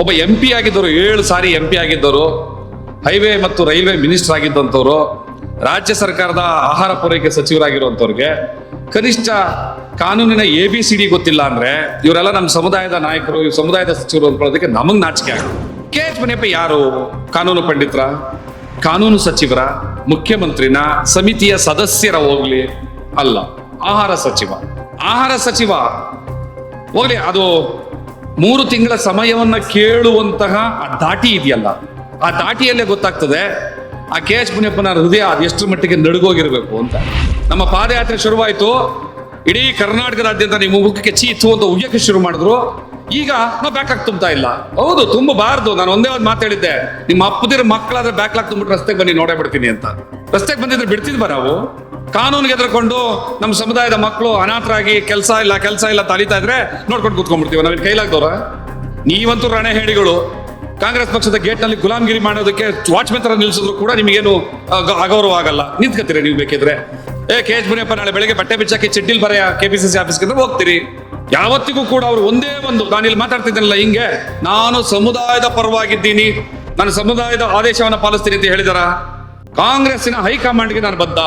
ಒಬ್ಬ M P ಆಗಿದ್ದವರು ಏಳು ಸಾರಿ ಎಂ ಪಿ ಆಗಿದ್ದವರು ಹೈವೇ ಮತ್ತು ರೈಲ್ವೆ ಮಿನಿಸ್ಟರ್ ಆಗಿದ್ದಂಥವ್ರು, ರಾಜ್ಯ ಸರ್ಕಾರದ ಆಹಾರ ಪೂರೈಕೆ ಸಚಿವರಾಗಿರುವಂಥವ್ರಿಗೆ ಕನಿಷ್ಠ ಕಾನೂನಿನ ಎ ಬಿ ಸಿ ಡಿ ಗೊತ್ತಿಲ್ಲ ಅಂದ್ರೆ ಇವರೆಲ್ಲ ನಮ್ಮ ಸಮುದಾಯದ ನಾಯಕರು ಈ ಸಮುದಾಯದ ಸಚಿವರು ಅಂದ್ಕೊಳ್ಳೋದಕ್ಕೆ ನಮಗ್ ನಾಚಿಕೆ ಆಗುತ್ತೆ. ಕೆ ಎಚ್ ಮುನಿಯಪ್ಪ ಯಾರು? ಕಾನೂನು ಪಂಡಿತರ, ಕಾನೂನು ಸಚಿವರ, ಮುಖ್ಯಮಂತ್ರಿನ ಸಮಿತಿಯ ಸದಸ್ಯರ ಹೋಗ್ಲಿ ಅಲ್ಲ, ಆಹಾರ ಸಚಿವ. ಆಹಾರ ಸಚಿವ, ಹೋಗ್ಲಿ, ಅದು ಮೂರು ತಿಂಗಳ ಸಮಯವನ್ನ ಕೇಳುವಂತಹ ಆ ದಾಟಿ ಇದೆಯಲ್ಲ, ಆ ದಾಟಿಯಲ್ಲೇ ಗೊತ್ತಾಗ್ತದೆ, ಆ ಕೆ ಎಚ್ ಮುನಿಯಪ್ಪನ ಹೃದಯ ಅದೆಷ್ಟರ ಮಟ್ಟಿಗೆ ನಡುಗೋಗಿರ್ಬೇಕು ಅಂತ. ನಮ್ಮ ಪಾದಯಾತ್ರೆ ಶುರುವಾಯಿತು, ಇಡೀ ಕರ್ನಾಟಕದಾದ್ಯಂತ ನಿಮ್ಮ ಮುಖಕ್ಕೆ ಚೀತು ಅಂತ ಉಗ್ಯಕ್ಕೆ ಶುರು ಮಾಡಿದ್ರು. ಈಗ ನಾವು ಬ್ಯಾಕ್ಲಾಗ್ ತುಂಬ್ತಾ ಇಲ್ಲ. ಹೌದು, ತುಂಬಬಾರ್ದು, ನಾನು ಒಂದೇ ಒಂದು ಮಾತಾಡಿದ್ದೆ ನಿಮ್ಮ ಅಪ್ಪದಿರ ಮಕ್ಕಳಾದ್ರೆ ಬ್ಯಾಕ್ಲಾಗ್ ತುಂಬಿಟ್ಟು ರಸ್ತೆಗೆ ಬನ್ನಿ, ನೋಡೇ ಬಿಡ್ತೀನಿ ಅಂತ. ರಸ್ತೆಗೆ ಬಂದಿದ್ರೆ ಬಿಡ್ತಿದ್ವ ನಾವು? ಕಾನೂನಿಗೆ ಎದುರುಕೊಂಡು ನಮ್ಮ ಸಮುದಾಯದ ಮಕ್ಕಳು ಅನಾಥರಾಗಿ ಕೆಲಸ ಇಲ್ಲ ಕೆಲಸ ಇಲ್ಲ ತಲಿತಾ ಇದ್ರೆ ನೋಡ್ಕೊಂಡು ಕೂತ್ಕೊಂಡ್ಬಿಡ್ತೀವಿ. ನಾವೇನು ಕೈಲಾಗ್ದವ್ರ? ನೀವಂತೂ ರಣೆ ಹೇಳಿಗಳು ಕಾಂಗ್ರೆಸ್ ಪಕ್ಷದ ಗೇಟ್ನಲ್ಲಿ ಗುಲಾಮಗಿರಿ ಮಾಡೋದಕ್ಕೆ ವಾಚ್ಮೆನ್ ತರ ನಿಲ್ಸಿದ್ರು ಕೂಡ ನಿಮಗೇನು ಅಗ- ಅಗೌರವ ಆಗಲ್ಲ. ನಿಂತ್ಕತ್ತೀರಿ ನೀವು ಬೇಕಿದ್ರೆ. ಏ, ಕೆ. ಎಚ್. ಮುನಿಯಪ್ಪ, ನಾಳೆ ಬೆಳಗ್ಗೆ ಬಟ್ಟೆ ಬಿಚ್ಚಾಕಿ ಚಿಡ್ಡಿಲ್ ಬರೆಯ ಕೆ ಪಿ ಸಿ ಸಿ ಆಫೀಸ್ಗೆ ಹೋಗ್ತೀರಿ. ಯಾವತ್ತಿಗೂ ಕೂಡ ಅವರು ಒಂದೇ ಒಂದು, ನಾನು ಇಲ್ಲಿ ಮಾತಾಡ್ತಿದ್ದೀನಲ್ಲ ಹಿಂಗೆ, ನಾನು ಸಮುದಾಯದ ಪರವಾಗಿದ್ದೀನಿ. ನಾನು ಸಮುದಾಯದ ಆದೇಶವನ್ನು ಪಾಲಿಸ್ತೀನಿ ಅಂತ ಹೇಳಿದಾರ? ಕಾಂಗ್ರೆಸ್ಸಿನ ಹೈಕಮಾಂಡ್ಗೆ ನಾನು ಬದ್ಧ.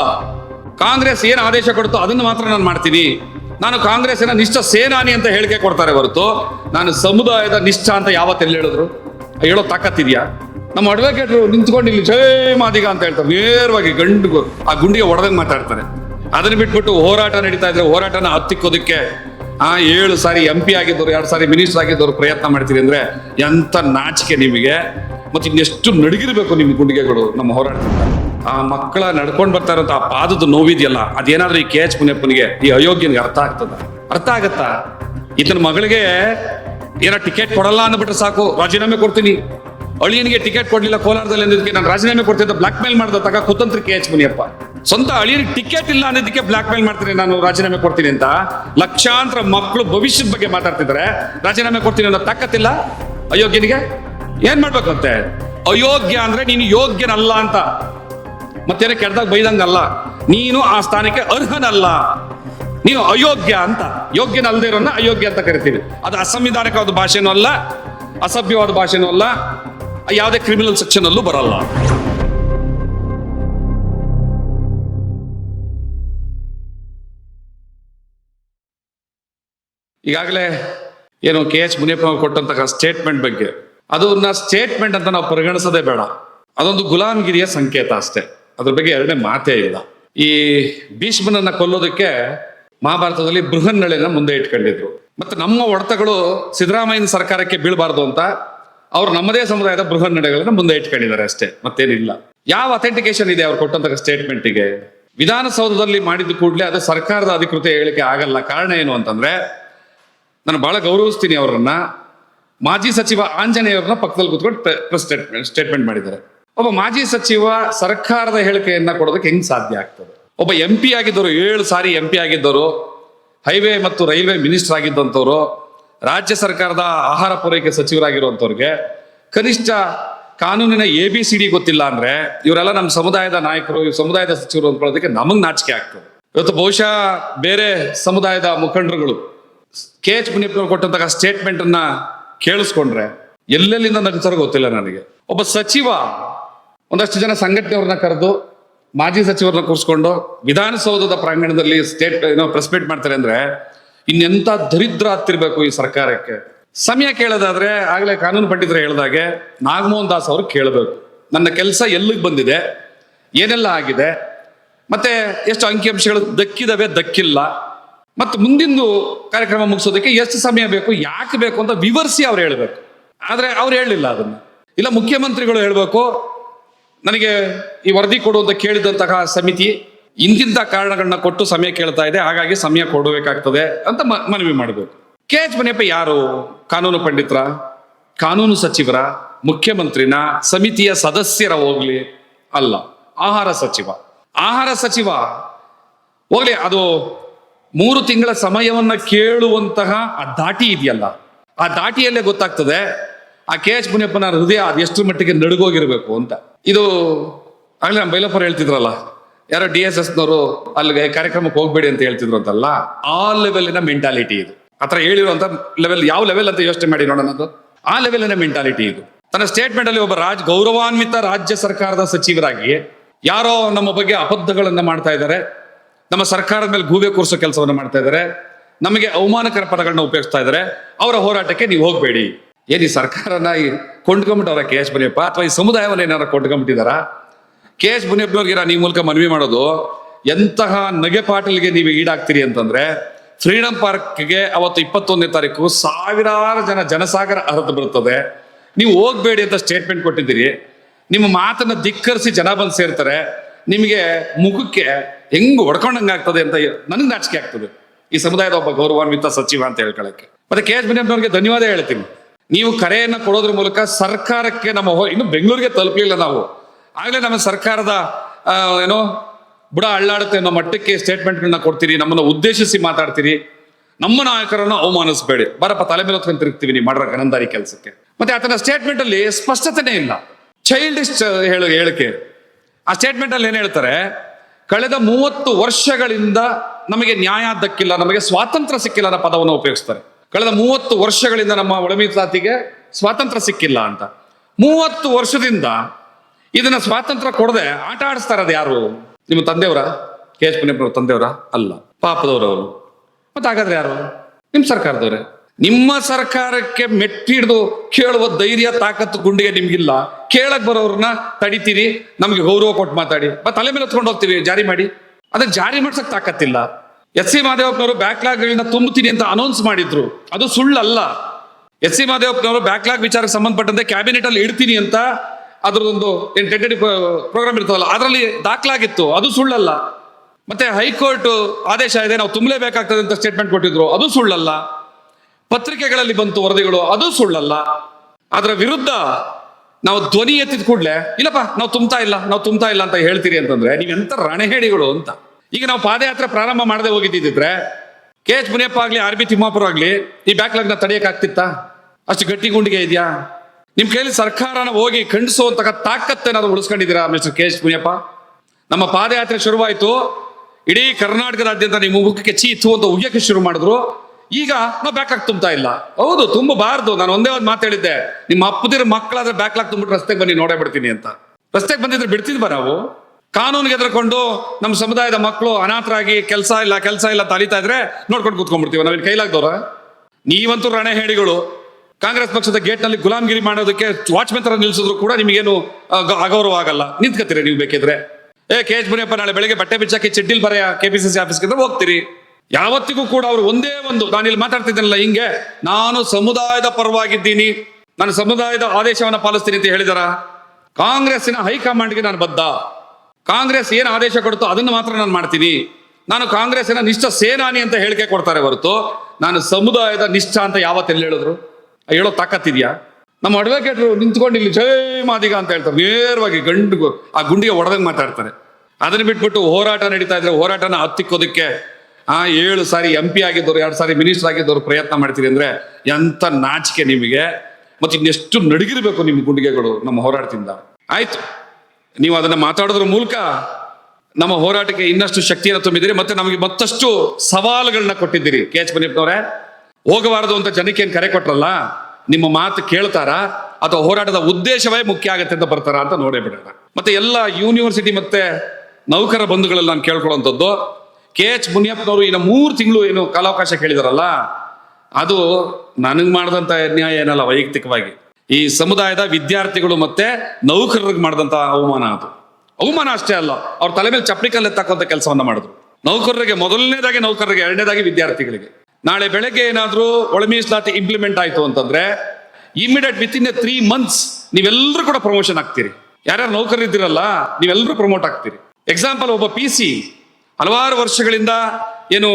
ಕಾಂಗ್ರೆಸ್ ಏನು ಆದೇಶ ಕೊಡುತ್ತೋ ಅದನ್ನು ಮಾತ್ರ ನಾನು ಮಾಡ್ತೀನಿ. ನಾನು ಕಾಂಗ್ರೆಸ್ಸಿನ ನಿಷ್ಠ ಸೇನಾನಿ ಅಂತ ಹೇಳಿಕೆ ಕೊಡ್ತಾರೆ ಹೊರತು ನಾನು ಸಮುದಾಯದ ನಿಷ್ಠ ಅಂತ ಯಾವತ್ತೆಲ್ಲ ಹೇಳಿದ್ರು? ಹೇಳೋ ತಾಕತ್ತಿದ್ಯಾ? ನಮ್ಮ ಅಡ್ವೊಕೇಟ್ರು ನಿಂತ್ಕೊಂಡು ಇಲ್ಲಿ ಜೈ ಮಾದಿಗ ಅಂತ ಹೇಳ್ತಾರೆ. ನೇರವಾಗಿ ಗಂಡು ಆ ಗುಂಡಿಗೆ ಒಡೆದಂಗೆ ಮಾತಾಡ್ತಾರೆ. ಅದನ್ನ ಬಿಟ್ಬಿಟ್ಟು ಹೋರಾಟ ನಡೀತಾ ಇದ್ರೆ ಹೋರಾಟನ ಹತ್ತಿಕ್ಕೋದಕ್ಕೆ ಆ ಏಳು ಸಾರಿ ಎಂ ಪಿ ಆಗಿದ್ದವ್ರು, ಎರಡು ಸಾರಿ ಮಿನಿಸ್ಟರ್ ಆಗಿದ್ದವ್ರು ಪ್ರಯತ್ನ ಮಾಡ್ತೀರಿ ಅಂದ್ರೆ ಎಂತ ನಾಚಿಕೆ ನಿಮಗೆ? ಮತ್ತೆ ಇನ್ನೆಷ್ಟು ನಡಗಿರ್ಬೇಕು ನಿಮ್ಮ ಗುಂಡಿಗೆಗಳು ನಮ್ಮ ಹೋರಾಟದಿಂದ. ಆ ಮಕ್ಕಳ ನಡ್ಕೊಂಡು ಬರ್ತಾ ಇರೋಂಥ ಆ ಪಾದದ ನೋವಿದೆಯಲ್ಲ, ಅದೇನಾದ್ರೂ ಈ ಕೆ ಎಚ್ ಮುನಿಯಪ್ಪನಿಗೆ ಈ ಅಯೋಗ್ಯನಿಗೆ ಅರ್ಥ ಆಗ್ತದ? ಅರ್ಥ ಆಗತ್ತಾ? ಇತನ ಮಗಳಿಗೆ ಏನ ಟಿಕೆಟ್ ಕೊಡಲ್ಲ ಅಂದ್ಬಿಟ್ರೆ ಸಾಕು, ರಾಜೀನಾಮೆ ಕೊಡ್ತೀನಿ. ಅಳಿಯನಿಗೆ ಟಿಕೆಟ್ ಕೊಡ್ಲಿಲ್ಲ ಕೋಲಾರದಲ್ಲಿ ಅಂದಿದ್ದಕ್ಕೆ ನಾನು ರಾಜೀನಾಮೆ ಕೊಡ್ತಿದ್ದೆ ಬ್ಲಾಕ್ ಮೇಲ್ ಮಾಡ್ದ, ತಗ ಕುತಂತ್ರ ಕೆ ಎಚ್ ಮುನಿಯಪ್ಪ. ಸ್ವಂತ ಅಳಿಯನಿಗೆ ಟಿಕೆಟ್ ಇಲ್ಲ ಅನ್ನೋದಕ್ಕೆ ಬ್ಲಾಕ್ ಮೇಲ್ ಮಾಡ್ತೀನಿ ನಾನು ರಾಜೀನಾಮೆ ಕೊಡ್ತೀನಿ ಅಂತ ಲಕ್ಷಾಂತರ ಮಕ್ಕಳು ಭವಿಷ್ಯದ ಬಗ್ಗೆ ಮಾತಾಡ್ತಿದ್ರೆ ರಾಜೀನಾಮೆ ಕೊಡ್ತೀನಿ ಅನ್ನೋ ತಕ್ಕತ್ತಿಲ್ಲ ಅಯೋಗ್ಯನಿಗೆ? ಏನ್ ಮಾಡ್ಬೇಕಂತೆ? ಅಯೋಗ್ಯ ಅಂದ್ರೆ ನೀನು ಯೋಗ್ಯನಲ್ಲ ಅಂತ. ಮತ್ತೇನೋ ಕೆಟ್ಟದಾಗ ಬೈದಂಗಲ್ಲ. ನೀನು ಆ ಸ್ಥಾನಕ್ಕೆ ಅರ್ಹನಲ್ಲ. ನೀನು ಅಯೋಗ್ಯ ಅಂತ. ಯೋಗ್ಯನಲ್ಲದೆ ಇರೋನ್ನ ಅಯೋಗ್ಯ ಅಂತ ಕರಿತೀವಿ. ಅದು ಅಸಂವಿಧಾನಿಕವಾದ ಭಾಷೆನೂ ಅಲ್ಲ, ಅಸಭ್ಯವಾದ ಭಾಷೆನೂ ಅಲ್ಲ, ಯಾವುದೇ ಕ್ರಿಮಿನಲ್ ಸೆಕ್ಷನ್ ಅಲ್ಲೂ ಬರಲ್ಲ. ಈಗಾಗಲೇ ಏನು ಕೆ ಎಚ್ ಮುನಿಯಪ್ಪ ಕೊಟ್ಟಂತಹ ಸ್ಟೇಟ್ಮೆಂಟ್ ಬಗ್ಗೆ, ಅದನ್ನ ಸ್ಟೇಟ್ಮೆಂಟ್ ಅಂತ ನಾವು ಪರಿಗಣಿಸೋದೇ ಬೇಡ. ಅದೊಂದು ಗುಲಾಮಗಿರಿಯ ಸಂಕೇತ ಅಷ್ಟೇ. ಅದ್ರ ಬಗ್ಗೆ ಎರಡನೇ ಮಾತೇ ಇಲ್ಲ. ಈ ಭೀಷ್ಮನನ್ನ ಕೊಲ್ಲೋದಕ್ಕೆ ಮಹಾಭಾರತದಲ್ಲಿ ಬೃಹನ್ನಳೆನ ಮುಂದೆ ಇಟ್ಕೊಂಡಿದ್ರು. ಮತ್ತೆ ನಮ್ಮ ಒಡತಗಳು ಸಿದ್ದರಾಮಯ್ಯನ ಸರ್ಕಾರಕ್ಕೆ ಬೀಳಬಾರ್ದು ಅಂತ ಅವ್ರು ನಮ್ಮದೇ ಸಮುದಾಯದ ಬೃಹನ್ನಡೆಗಳನ್ನ ಮುಂದೆ ಇಟ್ಕೊಂಡಿದ್ದಾರೆ ಅಷ್ಟೇ, ಮತ್ತೇನಿಲ್ಲ. ಯಾವ ಅಥೆಂಟಿಕೇಶನ್ ಇದೆ ಅವ್ರು ಕೊಟ್ಟಂತ ಸ್ಟೇಟ್ಮೆಂಟಿಗೆ ವಿಧಾನಸೌಧದಲ್ಲಿ ಮಾಡಿದ ಕೂಡಲೇ ಅದು ಸರ್ಕಾರದ ಅಧಿಕೃತ ಹೇಳಿಕೆ ಆಗಲ್ಲ. ಕಾರಣ ಏನು ಅಂತಂದ್ರೆ, ನಾನು ಬಹಳ ಗೌರವಿಸ್ತೀನಿ ಅವರನ್ನ. ಮಾಜಿ ಸಚಿವ ಆಂಜನೇಯವ್ರನ್ನ ಪಕ್ಕದಲ್ಲಿ ಕೂತ್ಕೊಂಡು ಪ್ರೆಸ್ ಸ್ಟೇಟ್ಮೆಂಟ್ ಸ್ಟೇಟ್ಮೆಂಟ್ ಮಾಡಿದ್ದಾರೆ. ಒಬ್ಬ ಮಾಜಿ ಸಚಿವ ಸರ್ಕಾರದ ಹೇಳಿಕೆಯನ್ನ ಕೊಡೋದಕ್ಕೆ ಹೆಂಗ್ ಸಾಧ್ಯ ಆಗ್ತದೆ? ಒಬ್ಬ ಎಂ ಪಿ ಆಗಿದ್ದವರು, ಏಳು ಸಾರಿ ಎಂ ಪಿ ಆಗಿದ್ದವರು, ಹೈವೇ ಮತ್ತು ರೈಲ್ವೆ ಮಿನಿಸ್ಟರ್ ಆಗಿದ್ದಂಥವ್ರು, ರಾಜ್ಯ ಸರ್ಕಾರದ ಆಹಾರ ಪೂರೈಕೆ ಸಚಿವರಾಗಿರುವಂಥವ್ರಿಗೆ ಕನಿಷ್ಠ ಕಾನೂನಿನ ಎ ಬಿ ಸಿ ಡಿ ಗೊತ್ತಿಲ್ಲ ಅಂದ್ರೆ ಇವರೆಲ್ಲ ನಮ್ಮ ಸಮುದಾಯದ ನಾಯಕರು, ಇವ್ರ ಸಮುದಾಯದ ಸಚಿವರು ಅಂದ್ಕೊಳ್ಳೋದಕ್ಕೆ ನಮಗ್ ನಾಚಿಕೆ ಆಗ್ತದೆ. ಇವತ್ತು ಬಹುಶಃ ಬೇರೆ ಸಮುದಾಯದ ಮುಖಂಡರುಗಳು ಕೆ ಎಚ್ ಮುನಿಯಪ್ಪನವರು ಕೊಟ್ಟಂತಹ ಸ್ಟೇಟ್ಮೆಂಟ್ ಅನ್ನ ಕೇಳಿಸ್ಕೊಂಡ್ರೆ ಎಲ್ಲೆಲ್ಲಿಂದ ನಡೀತಾರೋ ಗೊತ್ತಿಲ್ಲ ನನಗೆ. ಒಬ್ಬ ಸಚಿವ ಒಂದಷ್ಟು ಜನ ಸಂಘಟನೆಯವ್ರನ್ನ ಕರೆದು ಮಾಜಿ ಸಚಿವರನ್ನ ಕೂರಿಸ್ಕೊಂಡು ವಿಧಾನಸೌಧದ ಪ್ರಾಂಗಣದಲ್ಲಿ ಸ್ಟೇಟ್ ಏನೋ ಪ್ರೆಸ್ ಮೀಟ್ ಮಾಡ್ತಾರೆ ಅಂದ್ರೆ ಇನ್ನೆಂತ ದರಿದ್ರ ಹತ್ತಿರ್ಬೇಕು ಈ ಸರ್ಕಾರಕ್ಕೆ? ಸಮಯ ಕೇಳೋದಾದ್ರೆ ಆಗ್ಲೇ ಕಾನೂನು ಪಂಡಿತರು ಹೇಳ್ದಾಗೆ ನಾಗಮೋಹನ್ ದಾಸ್ ಅವರು ಕೇಳಬೇಕು. ನನ್ನ ಕೆಲಸ ಎಲ್ಲಿಗೆ ಬಂದಿದೆ? ಏನೆಲ್ಲ ಆಗಿದೆ? ಮತ್ತೆ ಎಷ್ಟು ಅಂಕಿಅಂಶಗಳು ದಕ್ಕಿದವೆ? ದಕ್ಕಿಲ್ಲ. ಮತ್ತು ಮುಂದಿಂದು ಕಾರ್ಯಕ್ರಮ ಮುಗಿಸೋದಕ್ಕೆ ಎಷ್ಟು ಸಮಯ ಬೇಕು? ಯಾಕೆ ಬೇಕು ಅಂತ ವಿವರಿಸಿ ಅವ್ರು ಹೇಳ್ಬೇಕು. ಆದ್ರೆ ಅವ್ರು ಹೇಳಲಿಲ್ಲ ಅದನ್ನ. ಇಲ್ಲ, ಮುಖ್ಯಮಂತ್ರಿಗಳು ಹೇಳ್ಬೇಕು ನನಗೆ ಈ ವರದಿ ಕೊಡು ಅಂತ ಕೇಳಿದಂತಹ ಸಮಿತಿ ಇಂತಿಂತ ಕಾರಣಗಳನ್ನ ಕೊಟ್ಟು ಸಮಯ ಕೇಳ್ತಾ ಇದೆ, ಹಾಗಾಗಿ ಸಮಯ ಕೊಡಬೇಕಾಗ್ತದೆ ಅಂತ ಮನವಿ ಮಾಡಬೇಕು. ಕೆ ಎಚ್ ಮನೆಯಪ್ಪ ಯಾರು? ಕಾನೂನು ಪಂಡಿತರ, ಕಾನೂನು ಸಚಿವರ, ಮುಖ್ಯಮಂತ್ರಿನ, ಸಮಿತಿಯ ಸದಸ್ಯರ ಹೋಗ್ಲಿ ಅಲ್ಲ, ಆಹಾರ ಸಚಿವ. ಆಹಾರ ಸಚಿವ ಹೋಗ್ಲಿ, ಅದು ಮೂರು ತಿಂಗಳ ಸಮಯವನ್ನ ಕೇಳುವಂತಹ ಆ ದಾಟಿ ಇದೆಯಲ್ಲ, ಆ ದಾಟಿಯಲ್ಲೇ ಗೊತ್ತಾಗ್ತದೆ ಆ ಕೆ ಎಚ್ ಮುನಿಯಪ್ಪನ ಹೃದಯ ಅದೆಷ್ಟು ಮಟ್ಟಿಗೆ ನಡುಗೋಗಿರಬೇಕು ಅಂತ. ಇದು ಆಗಲೇ ನಮ್ಮ ಬೈಲಪ್ಪರು ಹೇಳ್ತಿದ್ರಲ್ಲ, ಯಾರೋ ಡಿ ಎಸ್ ಎಸ್ನವರು ಅಲ್ಲಿಗೆ ಕಾರ್ಯಕ್ರಮಕ್ಕೆ ಹೋಗ್ಬೇಡಿ ಅಂತ ಹೇಳ್ತಿದ್ರು ಅಂತಲ್ಲ, ಆ ಲೆವೆಲಿನ ಮೆಂಟಾಲಿಟಿ ಇದು. ಆತರ ಹೇಳಿರುವಂತ ಲೆವೆಲ್ ಯಾವ ಲೆವೆಲ್ ಅಂತ ಯೋಚನೆ ಮಾಡಿ ನೋಡೋಣ ಅದು. ಆ ಲೆವೆಲಿನ ಮೆಂಟಾಲಿಟಿ ಇದು. ತನ್ನ ಸ್ಟೇಟ್ಮೆಂಟ್ ಅಲ್ಲಿ ಒಬ್ಬ ರಾಜ್, ಗೌರವಾನ್ವಿತ ರಾಜ್ಯ ಸರ್ಕಾರದ ಸಚಿವರಾಗಿ ಯಾರೋ ನಮ್ಮ ಬಗ್ಗೆ ಅಬದ್ಧಗಳನ್ನ ಮಾಡ್ತಾ ಇದ್ದಾರೆ, ನಮ್ಮ ಸರ್ಕಾರದ ಮೇಲೆ ಗೂಬೆ ಕೂರಿಸೋ ಕೆಲಸವನ್ನು ಮಾಡ್ತಾ ಇದ್ದಾರೆ, ನಮಗೆ ಅವಮಾನಕರ ಪದಗಳನ್ನ ಉಪಯೋಗಿಸ್ತಾ ಇದ್ದಾರೆ, ಅವರ ಹೋರಾಟಕ್ಕೆ ನೀವು ಹೋಗಬೇಡಿ. ಏನ್ ಈ ಸರ್ಕಾರನ ಈ ಕೊಂಡ್ಕೊಂಬಿಟ್ಟವ್ರ ಕೆ ಎಸ್ ಮುನಿಯಪ್ಪ? ಅಥವಾ ಈ ಸಮುದಾಯವನ್ನು ಏನಾರ ಕೊಂಡ್ಕೊಂಬಿಟ್ಟಿದಾರಾ ಕೆ ಎಸ್ ಮುನಿಯಪ್ಪನವ್ರಿಗೆ ಈ ಮೂಲಕ ಮನವಿ ಮಾಡೋದು, ಎಂತಹ ನಗೆ ಪಾಟಲ್ಗೆ ನೀವು ಈಡಾಗ್ತೀರಿ ಅಂತಂದ್ರೆ, ಫ್ರೀಡಂ ಪಾರ್ಕ್ಗೆ ಅವತ್ತು ಇಪ್ಪತ್ತೊಂದನೇ ತಾರೀಕು ಸಾವಿರಾರು ಜನ ಜನಸಾಗರ ಹರಿದು ಬರುತ್ತದೆ. ನೀವು ಹೋಗ್ಬೇಡಿ ಅಂತ ಸ್ಟೇಟ್ಮೆಂಟ್ ಕೊಟ್ಟಿದ್ದೀರಿ. ನಿಮ್ಮ ಮಾತನ್ನ ಧಿಕ್ಕರಿಸಿ ಜನ ಬಂದು ಸೇರ್ತಾರೆ. ನಿಮಗೆ ಮುಖಕ್ಕೆ ಹೆಂಗ್ ಹೊಡ್ಕೊಂಡಂಗೆ ಆಗ್ತದೆ ಅಂತ ನನಗೆ ನಾಚಿಕೆ ಆಗ್ತದೆ. ಈ ಸಮುದಾಯದ ಒಬ್ಬ ಗೌರವಾನ್ವಿತ ಸಚಿವ ಅಂತ ಹೇಳ್ಕೊಳಕ್ಕೆ ಮತ್ತೆ ಕೆ ಎಸ್ ಮುನಿಯಪ್ಪನವ್ರಿಗೆ ಧನ್ಯವಾದ ಹೇಳ್ತೀನಿ. ನೀವು ಕರೆಯನ್ನ ಕೊಡೋದ್ರ ಮೂಲಕ ಸರ್ಕಾರಕ್ಕೆ ನಮ್ಮ ಇನ್ನು ಬೆಂಗಳೂರಿಗೆ ತಲುಪಲಿಲ್ಲ ನಾವು. ಆಗಲೇ ನಮ್ಮ ಸರ್ಕಾರದ ಏನೋ ಬುಡ ಅಳ್ಳಾಡುತ್ತೆ ಅನ್ನೋ ಮಟ್ಟಕ್ಕೆ ಸ್ಟೇಟ್ಮೆಂಟ್ಗಳನ್ನ ಕೊಡ್ತೀರಿ, ನಮ್ಮನ್ನ ಉದ್ದೇಶಿಸಿ ಮಾತಾಡ್ತೀರಿ, ನಮ್ಮ ನಾಯಕರನ್ನು ಅವಮಾನಿಸಬೇಡಿ. ಬರಪ್ಪ, ತಲೆ ಮೇಲೆ ಹೊತ್ಕೊಂಡು ತಿರುಗ್ತೀವಿ ನೀವು ಮಾಡ್ರ ಗನಂದಾರಿ ಕೆಲಸಕ್ಕೆ. ಮತ್ತೆ ಆತನ ಸ್ಟೇಟ್ಮೆಂಟ್ ಅಲ್ಲಿ ಸ್ಪಷ್ಟತೆನೇ ಇಲ್ಲ. ಚೈಲ್ಡಿಶ್ ಹೇಳು, ಹೇಳಿಕೆ. ಆ ಸ್ಟೇಟ್ಮೆಂಟ್ ಅಲ್ಲಿ ಏನ್ ಹೇಳ್ತಾರೆ, ಕಳೆದ ಮೂವತ್ತು ವರ್ಷಗಳಿಂದ ನಮಗೆ ನ್ಯಾಯ ದಕ್ಕಿಲ್ಲ, ನಮಗೆ ಸ್ವಾತಂತ್ರ್ಯ ಸಿಕ್ಕಿಲ್ಲ ಅನ್ನೋ ಪದವನ್ನು ಉಪಯೋಗಿಸ್ತಾರೆ. ಕಳೆದ ಮೂವತ್ತು ವರ್ಷಗಳಿಂದ ನಮ್ಮ ಒಳ ಸ್ವಾತಂತ್ರ್ಯ ಸಿಕ್ಕಿಲ್ಲ ಅಂತ. ಮೂವತ್ತು ವರ್ಷದಿಂದ ಇದನ್ನ ಸ್ವಾತಂತ್ರ್ಯ ಕೊಡದೆ ಆಟ ಆಡಿಸ್ತಾರ ಯಾರು? ನಿಮ್ಮ ತಂದೆಯವರ? ಕೆ ಎಚ್ ಪುಣ್ಯಪ್ಪನವ್ರ ತಂದೆಯವರ? ಅಲ್ಲ. ಪಾಪದವರವರು ಮತ್ತೆ ಹಾಗಾದ್ರೆ ಯಾರು? ನಿಮ್ಮ ಸರ್ಕಾರದವ್ರೆ. ನಿಮ್ಮ ಸರ್ಕಾರಕ್ಕೆ ಮೆಟ್ಟಿಡ್ದು ಕೇಳುವ ಧೈರ್ಯ, ತಾಕತ್ತು ಗುಂಡಿಗೆ ನಿಮ್ಗಿಲ್ಲ. ಕೇಳಕ್ ಬರೋರನ್ನ ತಡಿತೀರಿ. ನಮ್ಗೆ ಗೌರವ ಕೊಟ್ಟು ಮಾತಾಡಿ. ಮತ್ತೆ ತಲೆ ಮೇಲೆ ಹೊತ್ಕೊಂಡು ಹೋಗ್ತೀವಿ. ಜಾರಿ ಮಾಡಿ. ಅದನ್ನ ಜಾರಿ ಮಾಡ್ಸಕ್ ತಾಕತ್ತಿಲ್ಲ. ಎಸ್ ಸಿ ಮಾದೇವಪ್ಪನವರು ಬ್ಯಾಕ್ಲಾಗ್ಗಳನ್ನ ತುಂಬುತ್ತೀನಿ ಅಂತ ಅನೌನ್ಸ್ ಮಾಡಿದ್ರು. ಅದು ಸುಳ್ಳಲ್ಲ. ಎಸ್ ಸಿ ಮಾದೇವಪ್ಪನವರು ಬ್ಯಾಕ್ಲಾಗ್ ವಿಚಾರಕ್ಕೆ ಸಂಬಂಧಪಟ್ಟಂತೆ ಕ್ಯಾಬಿನೆಟ್ ಅಲ್ಲಿ ಇಡ್ತೀನಿ ಅಂತ ಅದ್ರದೊಂದು ಏನ್ ಟೆಂಟೇಟಿವ್ ಪ್ರೋಗ್ರಾಮ್ ಇರ್ತದಲ್ಲ, ಅದರಲ್ಲಿ ದಾಖಲಾಗಿತ್ತು. ಅದು ಸುಳ್ಳಲ್ಲ. ಮತ್ತೆ ಹೈಕೋರ್ಟ್ ಆದೇಶ ಇದೆ, ನಾವು ತುಂಬಲೇಬೇಕಾಗ್ತದೆ ಅಂತ ಸ್ಟೇಟ್ಮೆಂಟ್ ಕೊಟ್ಟಿದ್ರು. ಅದು ಸುಳ್ಳಲ್ಲ. ಪತ್ರಿಕೆಗಳಲ್ಲಿ ಬಂತು ವರದಿಗಳು, ಅದು ಸುಳ್ಳಲ್ಲ. ಅದರ ವಿರುದ್ಧ ನಾವು ಧ್ವನಿ ಎತ್ತಿದ ಕೂಡಲೇ, ಇಲ್ಲಪ್ಪ, ನಾವು ತುಂಬ್ತಾ ಇಲ್ಲ, ನಾವು ತುಂಬ್ತಾ ಇಲ್ಲ ಅಂತ ಹೇಳ್ತೀರಿ ಅಂತಂದ್ರೆ, ನೀವೆಂತ ರಣಹೇಡಿಗಳು ಅಂತ. ಈಗ ನಾವು ಪಾದಯಾತ್ರೆ ಪ್ರಾರಂಭ ಮಾಡದೆ ಹೋಗಿದ್ದಿದ್ರೆ ಕೆ ಎಚ್ ಮುನಿಯಪ್ಪ ಆಗ್ಲಿ, ಆರ್ ಬಿ ತಿಮ್ಮಾಪುರ ಆಗ್ಲಿ, ಈ ಬ್ಯಾಕ್ಲಾಗ್ನ ತಡೆಯಕ್ಕೆ ಆಗ್ತಿತ್ತಾ? ಅಷ್ಟು ಗಟ್ಟಿ ಗುಂಡಿಗೆ ಇದೆಯಾ? ನಿಮ್ ಕೈಯಲ್ಲಿ ಸರ್ಕಾರನ ಹೋಗಿ ಖಂಡಿಸುವಂತಹ ತಾಕತ್ತೇನಾದ್ರು ಉಳಿಸ್ಕೊಂಡಿದ್ದೀರಾ, ಮಿಸ್ಟರ್ ಕೆ ಎಚ್ ಮುನಿಯಪ್ಪ? ನಮ್ಮ ಪಾದಯಾತ್ರೆ ಶುರುವಾಯಿತು. ಇಡೀ ಕರ್ನಾಟಕದಾದ್ಯಂತ ನಿಮ್ಮ ಮುಖಕ್ಕೆ ಚೀತು ಅಂತ ಉಗ್ಯಕ್ಕೆ ಶುರು ಮಾಡಿದ್ರು. ಈಗ ನಾವು ಬ್ಯಾಕ್ಲಾಗ್ ತುಂಬ್ತಾ ಇಲ್ಲ. ಹೌದು, ತುಂಬಬಾರ್ದು. ನಾನು ಒಂದೇ ಒಂದು ಮಾತು ಹೇಳಿದ್ದೆ. ನಿಮ್ಮ ಅಪ್ಪದಿರ ಮಕ್ಕಳಾದ್ರೆ ಬ್ಯಾಕ್ಲಾಗ್ ತುಂಬಿಟ್ಟು ರಸ್ತೆಗೆ ಬನ್ನಿ, ನೋಡೇ ಬಿಡ್ತೀನಿ ಅಂತ. ರಸ್ತೆಗೆ ಬಂದಿದ್ರೆ ಬಿಡ್ತಿದ್ವಾ ನಾವು? ಕಾನೂನಿಗೆ ಎದ್ರಕೊಂಡು ನಮ್ಮ ಸಮುದಾಯದ ಮಕ್ಕಳು ಅನಾಥರಾಗಿ ಕೆಲಸ ಇಲ್ಲ ಕೆಲಸ ಇಲ್ಲ ಅಂತ ಅಲಿತಾ ಇದ್ರೆ ನೋಡ್ಕೊಂಡು ಕೂತ್ಕೊಂಡ್ಬಿಡ್ತೀವಿ. ನಾವೇನು ಕೈಲಾಗ್ದವ್ರ? ನೀವಂತೂ ರಣೆ ಹೇಳಿಗಳು ಕಾಂಗ್ರೆಸ್ ಪಕ್ಷದ ಗೇಟ್ನಲ್ಲಿ ಗುಲಾಮ್ಗಿರಿ ಮಾಡೋದಕ್ಕೆ ವಾಚ್ಮೆನ್ ತರ ನಿಲ್ಸಿದ್ರು ಕೂಡ ನಿಮಗೇನು ಅಗೌರವ ಆಗಲ್ಲ. ನಿಂತ್ಕತ್ತೀರಿ ನೀವು ಬೇಕಿದ್ರೆ. ಏ, ಕೆ. ಎಚ್. ಮುನಿಯಪ್ಪ, ನಾಳೆ ಬೆಳಗ್ಗೆ ಬಟ್ಟೆ ಬಿಚ್ಚಾಕಿ ಚಿಡ್ಡಿಲ್ ಬರೆಯ ಕೆ ಪಿ ಸಿ ಸಿ ಆಫೀಸ್ಗೆ ಹೋಗ್ತೀರಿ. ಯಾವತ್ತಿಗೂ ಕೂಡ ಅವರು ಒಂದೇ ಒಂದು, ನಾನು ಇಲ್ಲಿ ಮಾತಾಡ್ತಿದ್ದೀನಲ್ಲ ಹಿಂಗೆ, ನಾನು ಸಮುದಾಯದ ಪರವಾಗಿದ್ದೀನಿ. ನಾನು ಸಮುದಾಯದ ಆದೇಶವನ್ನು ಪಾಲಿಸ್ತೀನಿ ಅಂತ ಹೇಳಿದಾರ? ಕಾಂಗ್ರೆಸ್ಸಿನ ಹೈಕಮಾಂಡ್ಗೆ ನಾನು ಬದ್ಧ. ಕಾಂಗ್ರೆಸ್ ಏನು ಆದೇಶ ಕೊಡುತ್ತೋ ಅದನ್ನು ಮಾತ್ರ ನಾನು ಮಾಡ್ತೀನಿ. ನಾನು ಕಾಂಗ್ರೆಸ್ನ ನಿಷ್ಠ ಸೇನಾನಿ ಅಂತ ಹೇಳಿಕೆ ಕೊಡ್ತಾರೆ ಹೊರತು ನಾನು ಸಮುದಾಯದ ನಿಷ್ಠ ಅಂತ ಯಾವತ್ತೆಲ್ಲ ಹೇಳಿದ್ರು? ಹೇಳೋ ತಾಕತ್ತಿದ್ಯಾ? ನಮ್ಮ ಅಡ್ವೊಕೇಟ್ರು ನಿಂತ್ಕೊಂಡು ಇಲ್ಲಿ ಜೈ ಮಾದಿಗ ಅಂತ ಹೇಳ್ತಾರೆ. ನೇರವಾಗಿ ಗಂಡು ಆ ಗುಂಡಿಗೆ ಒಡೆದಂಗೆ ಮಾತಾಡ್ತಾರೆ. ಅದನ್ನ ಬಿಟ್ಬಿಟ್ಟು ಹೋರಾಟ ನಡೀತಾ ಇದ್ರೆ ಹೋರಾಟನ ಹತ್ತಿಕ್ಕೋದಕ್ಕೆ, ಆ, ಏಳು ಸಾರಿ ಎಂ ಪಿ ಆಗಿದ್ದವ್ರು, ಎರಡು ಸಾರಿ ಮಿನಿಸ್ಟರ್ ಆಗಿದ್ದವ್ರು ಪ್ರಯತ್ನ ಮಾಡ್ತೀರಿ ಅಂದ್ರೆ ಎಂತ ನಾಚಿಕೆ ನಿಮಗೆ? ಮತ್ತೆ ಇನ್ನೆಷ್ಟು ನಡಗಿರ್ಬೇಕು ನಿಮ್ಮ ಗುಂಡಿಗೆಗಳು ನಮ್ಮ ಹೋರಾಟದಿಂದ. ಆಯ್ತು. ನೀವು ಅದನ್ನು ಮಾತಾಡೋದ್ರ ಮೂಲಕ ನಮ್ಮ ಹೋರಾಟಕ್ಕೆ ಇನ್ನಷ್ಟು ಶಕ್ತಿಯನ್ನು ತುಂಬಿದಿರಿ ಮತ್ತೆ ನಮಗೆ ಮತ್ತಷ್ಟು ಸವಾಲುಗಳನ್ನ ಕೊಟ್ಟಿದ್ದೀರಿ. ಕೆ ಎಚ್ ಮುನಿಯಪ್ಪನವರೇ ಹೋಗಬಾರದು ಅಂತ ಜನಕ್ಕೆ ಕರೆ ಕೊಟ್ರಲ್ಲ, ನಿಮ್ಮ ಮಾತು ಕೇಳ್ತಾರಾ ಅಥವಾ ಹೋರಾಟದ ಉದ್ದೇಶವೇ ಮುಖ್ಯ ಆಗುತ್ತೆ ಅಂತ ಬರ್ತಾರ ಅಂತ ನೋಡೇ ಬಿಡೋಣ. ಮತ್ತೆ ಎಲ್ಲ ಯೂನಿವರ್ಸಿಟಿ ಮತ್ತೆ ನೌಕರ ಬಂಧುಗಳಲ್ಲಿ ನಾನು ಕೇಳ್ಕೊಳ್ಳುವಂಥದ್ದು ಕೆ ಎಚ್ ಮುನಿಯಪ್ಪನವರು ಇನ್ನು ಮೂರು ತಿಂಗಳು ಏನು ಕಾಲಾವಕಾಶ ಕೇಳಿದಾರಲ್ಲ, ಅದು ನನಗೆ ಮಾಡಿದಂಥ ಅನ್ಯಾಯ ಏನಲ್ಲ ವೈಯಕ್ತಿಕವಾಗಿ. ಈ ಸಮುದಾಯದ ವಿದ್ಯಾರ್ಥಿಗಳು ಮತ್ತೆ ನೌಕರರಿಗೆ ಮಾಡಿದಂತ ಅವಮಾನ ಅದು. ಅವಮಾನ ಅಷ್ಟೇ ಅಲ್ಲ, ಅವ್ರ ತಲೆ ಮೇಲೆ ಚಪ್ಪಲಿ ಕಲ್ಲು ಎತ್ತಾಕುವಂತ ಕೆಲಸವನ್ನ ಮಾಡಿದ್ರು ನೌಕರರಿಗೆ ಮೊದಲನೇದಾಗಿ ನೌಕರರಿಗೆ, ಎರಡನೇದಾಗಿ ವಿದ್ಯಾರ್ಥಿಗಳಿಗೆ. ನಾಳೆ ಬೆಳಗ್ಗೆ ಏನಾದ್ರೂ ಒಳ ಮೀಸಲಾತಿ ಇಂಪ್ಲಿಮೆಂಟ್ ಆಯ್ತು ಅಂತಂದ್ರೆ immediate within a three months ನೀವೆಲ್ಲರೂ ಕೂಡ ಪ್ರಮೋಷನ್ ಆಗ್ತೀರಿ. ಯಾರ್ಯಾರು ನೌಕರಿ ಇದ್ದೀರಲ್ಲ ನೀವೆಲ್ಲರೂ ಪ್ರಮೋಟ್ ಆಗ್ತೀರಿ. ಎಕ್ಸಾಂಪಲ್ ಒಬ್ಬ ಪಿ ಸಿ ಹಲವಾರು ವರ್ಷಗಳಿಂದ ಏನು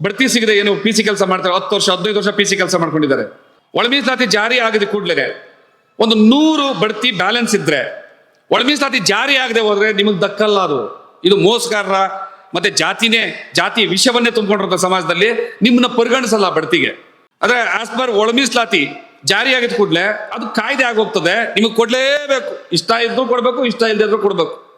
ಬಡ್ತಿ ಸಿಗದೆ ಏನು ಪಿ ಸಿ ಕೆಲಸ ಮಾಡ್ತಾರೆ, ಹತ್ತು ವರ್ಷ, ಹದಿನೈದು ವರ್ಷ ಪಿ ಸಿ ಕೆಲಸ ಮಾಡ್ಕೊಂಡಿದ್ದಾರೆ. ಒಳ ಮೀಸಲಾತಿ ಜಾರಿ ಆಗದೆ ಕೂಡಲೇ ಒಂದು ನೂರು ಬಡ್ತಿ ಬ್ಯಾಲೆನ್ಸ್ ಇದ್ರೆ ಒಳ ಮೀಸಲಾತಿ ಜಾರಿ ಆಗದೆ ಹೋದ್ರೆ ನಿಮಗೆ ದಕ್ಕಲ್ಲ ಅದು. ಇದು ಮೋಸಗಾರರ ಮತ್ತೆ ಜಾತಿನೇ ಜಾತಿ ವಿಷವನ್ನೇ ತುಂಬಿಕೊಂಡಿರೋ ಸಮಾಜದಲ್ಲಿ ನಿಮ್ಮನ್ನ ಪರಿಗಣಿಸಲ್ಲ ಬಡ್ತಿಗೆ. ಆದ್ರೆ ಆಸ್ ಪರ್ ಒಳ ಜಾರಿ ಆಗಿದ ಕೂಡಲೇ ಅದು ಕಾಯ್ದೆ ಆಗೋಗ್ತದೆ. ನಿಮಗೆ ಕೊಡ್ಲೇಬೇಕು. ಇಷ್ಟ ಇದ್ರು ಕೊಡ್ಬೇಕು, ಇಷ್ಟ ಇಲ್ಲದೆ ಇದ್ರು ಕೊಡ್ಬೇಕು.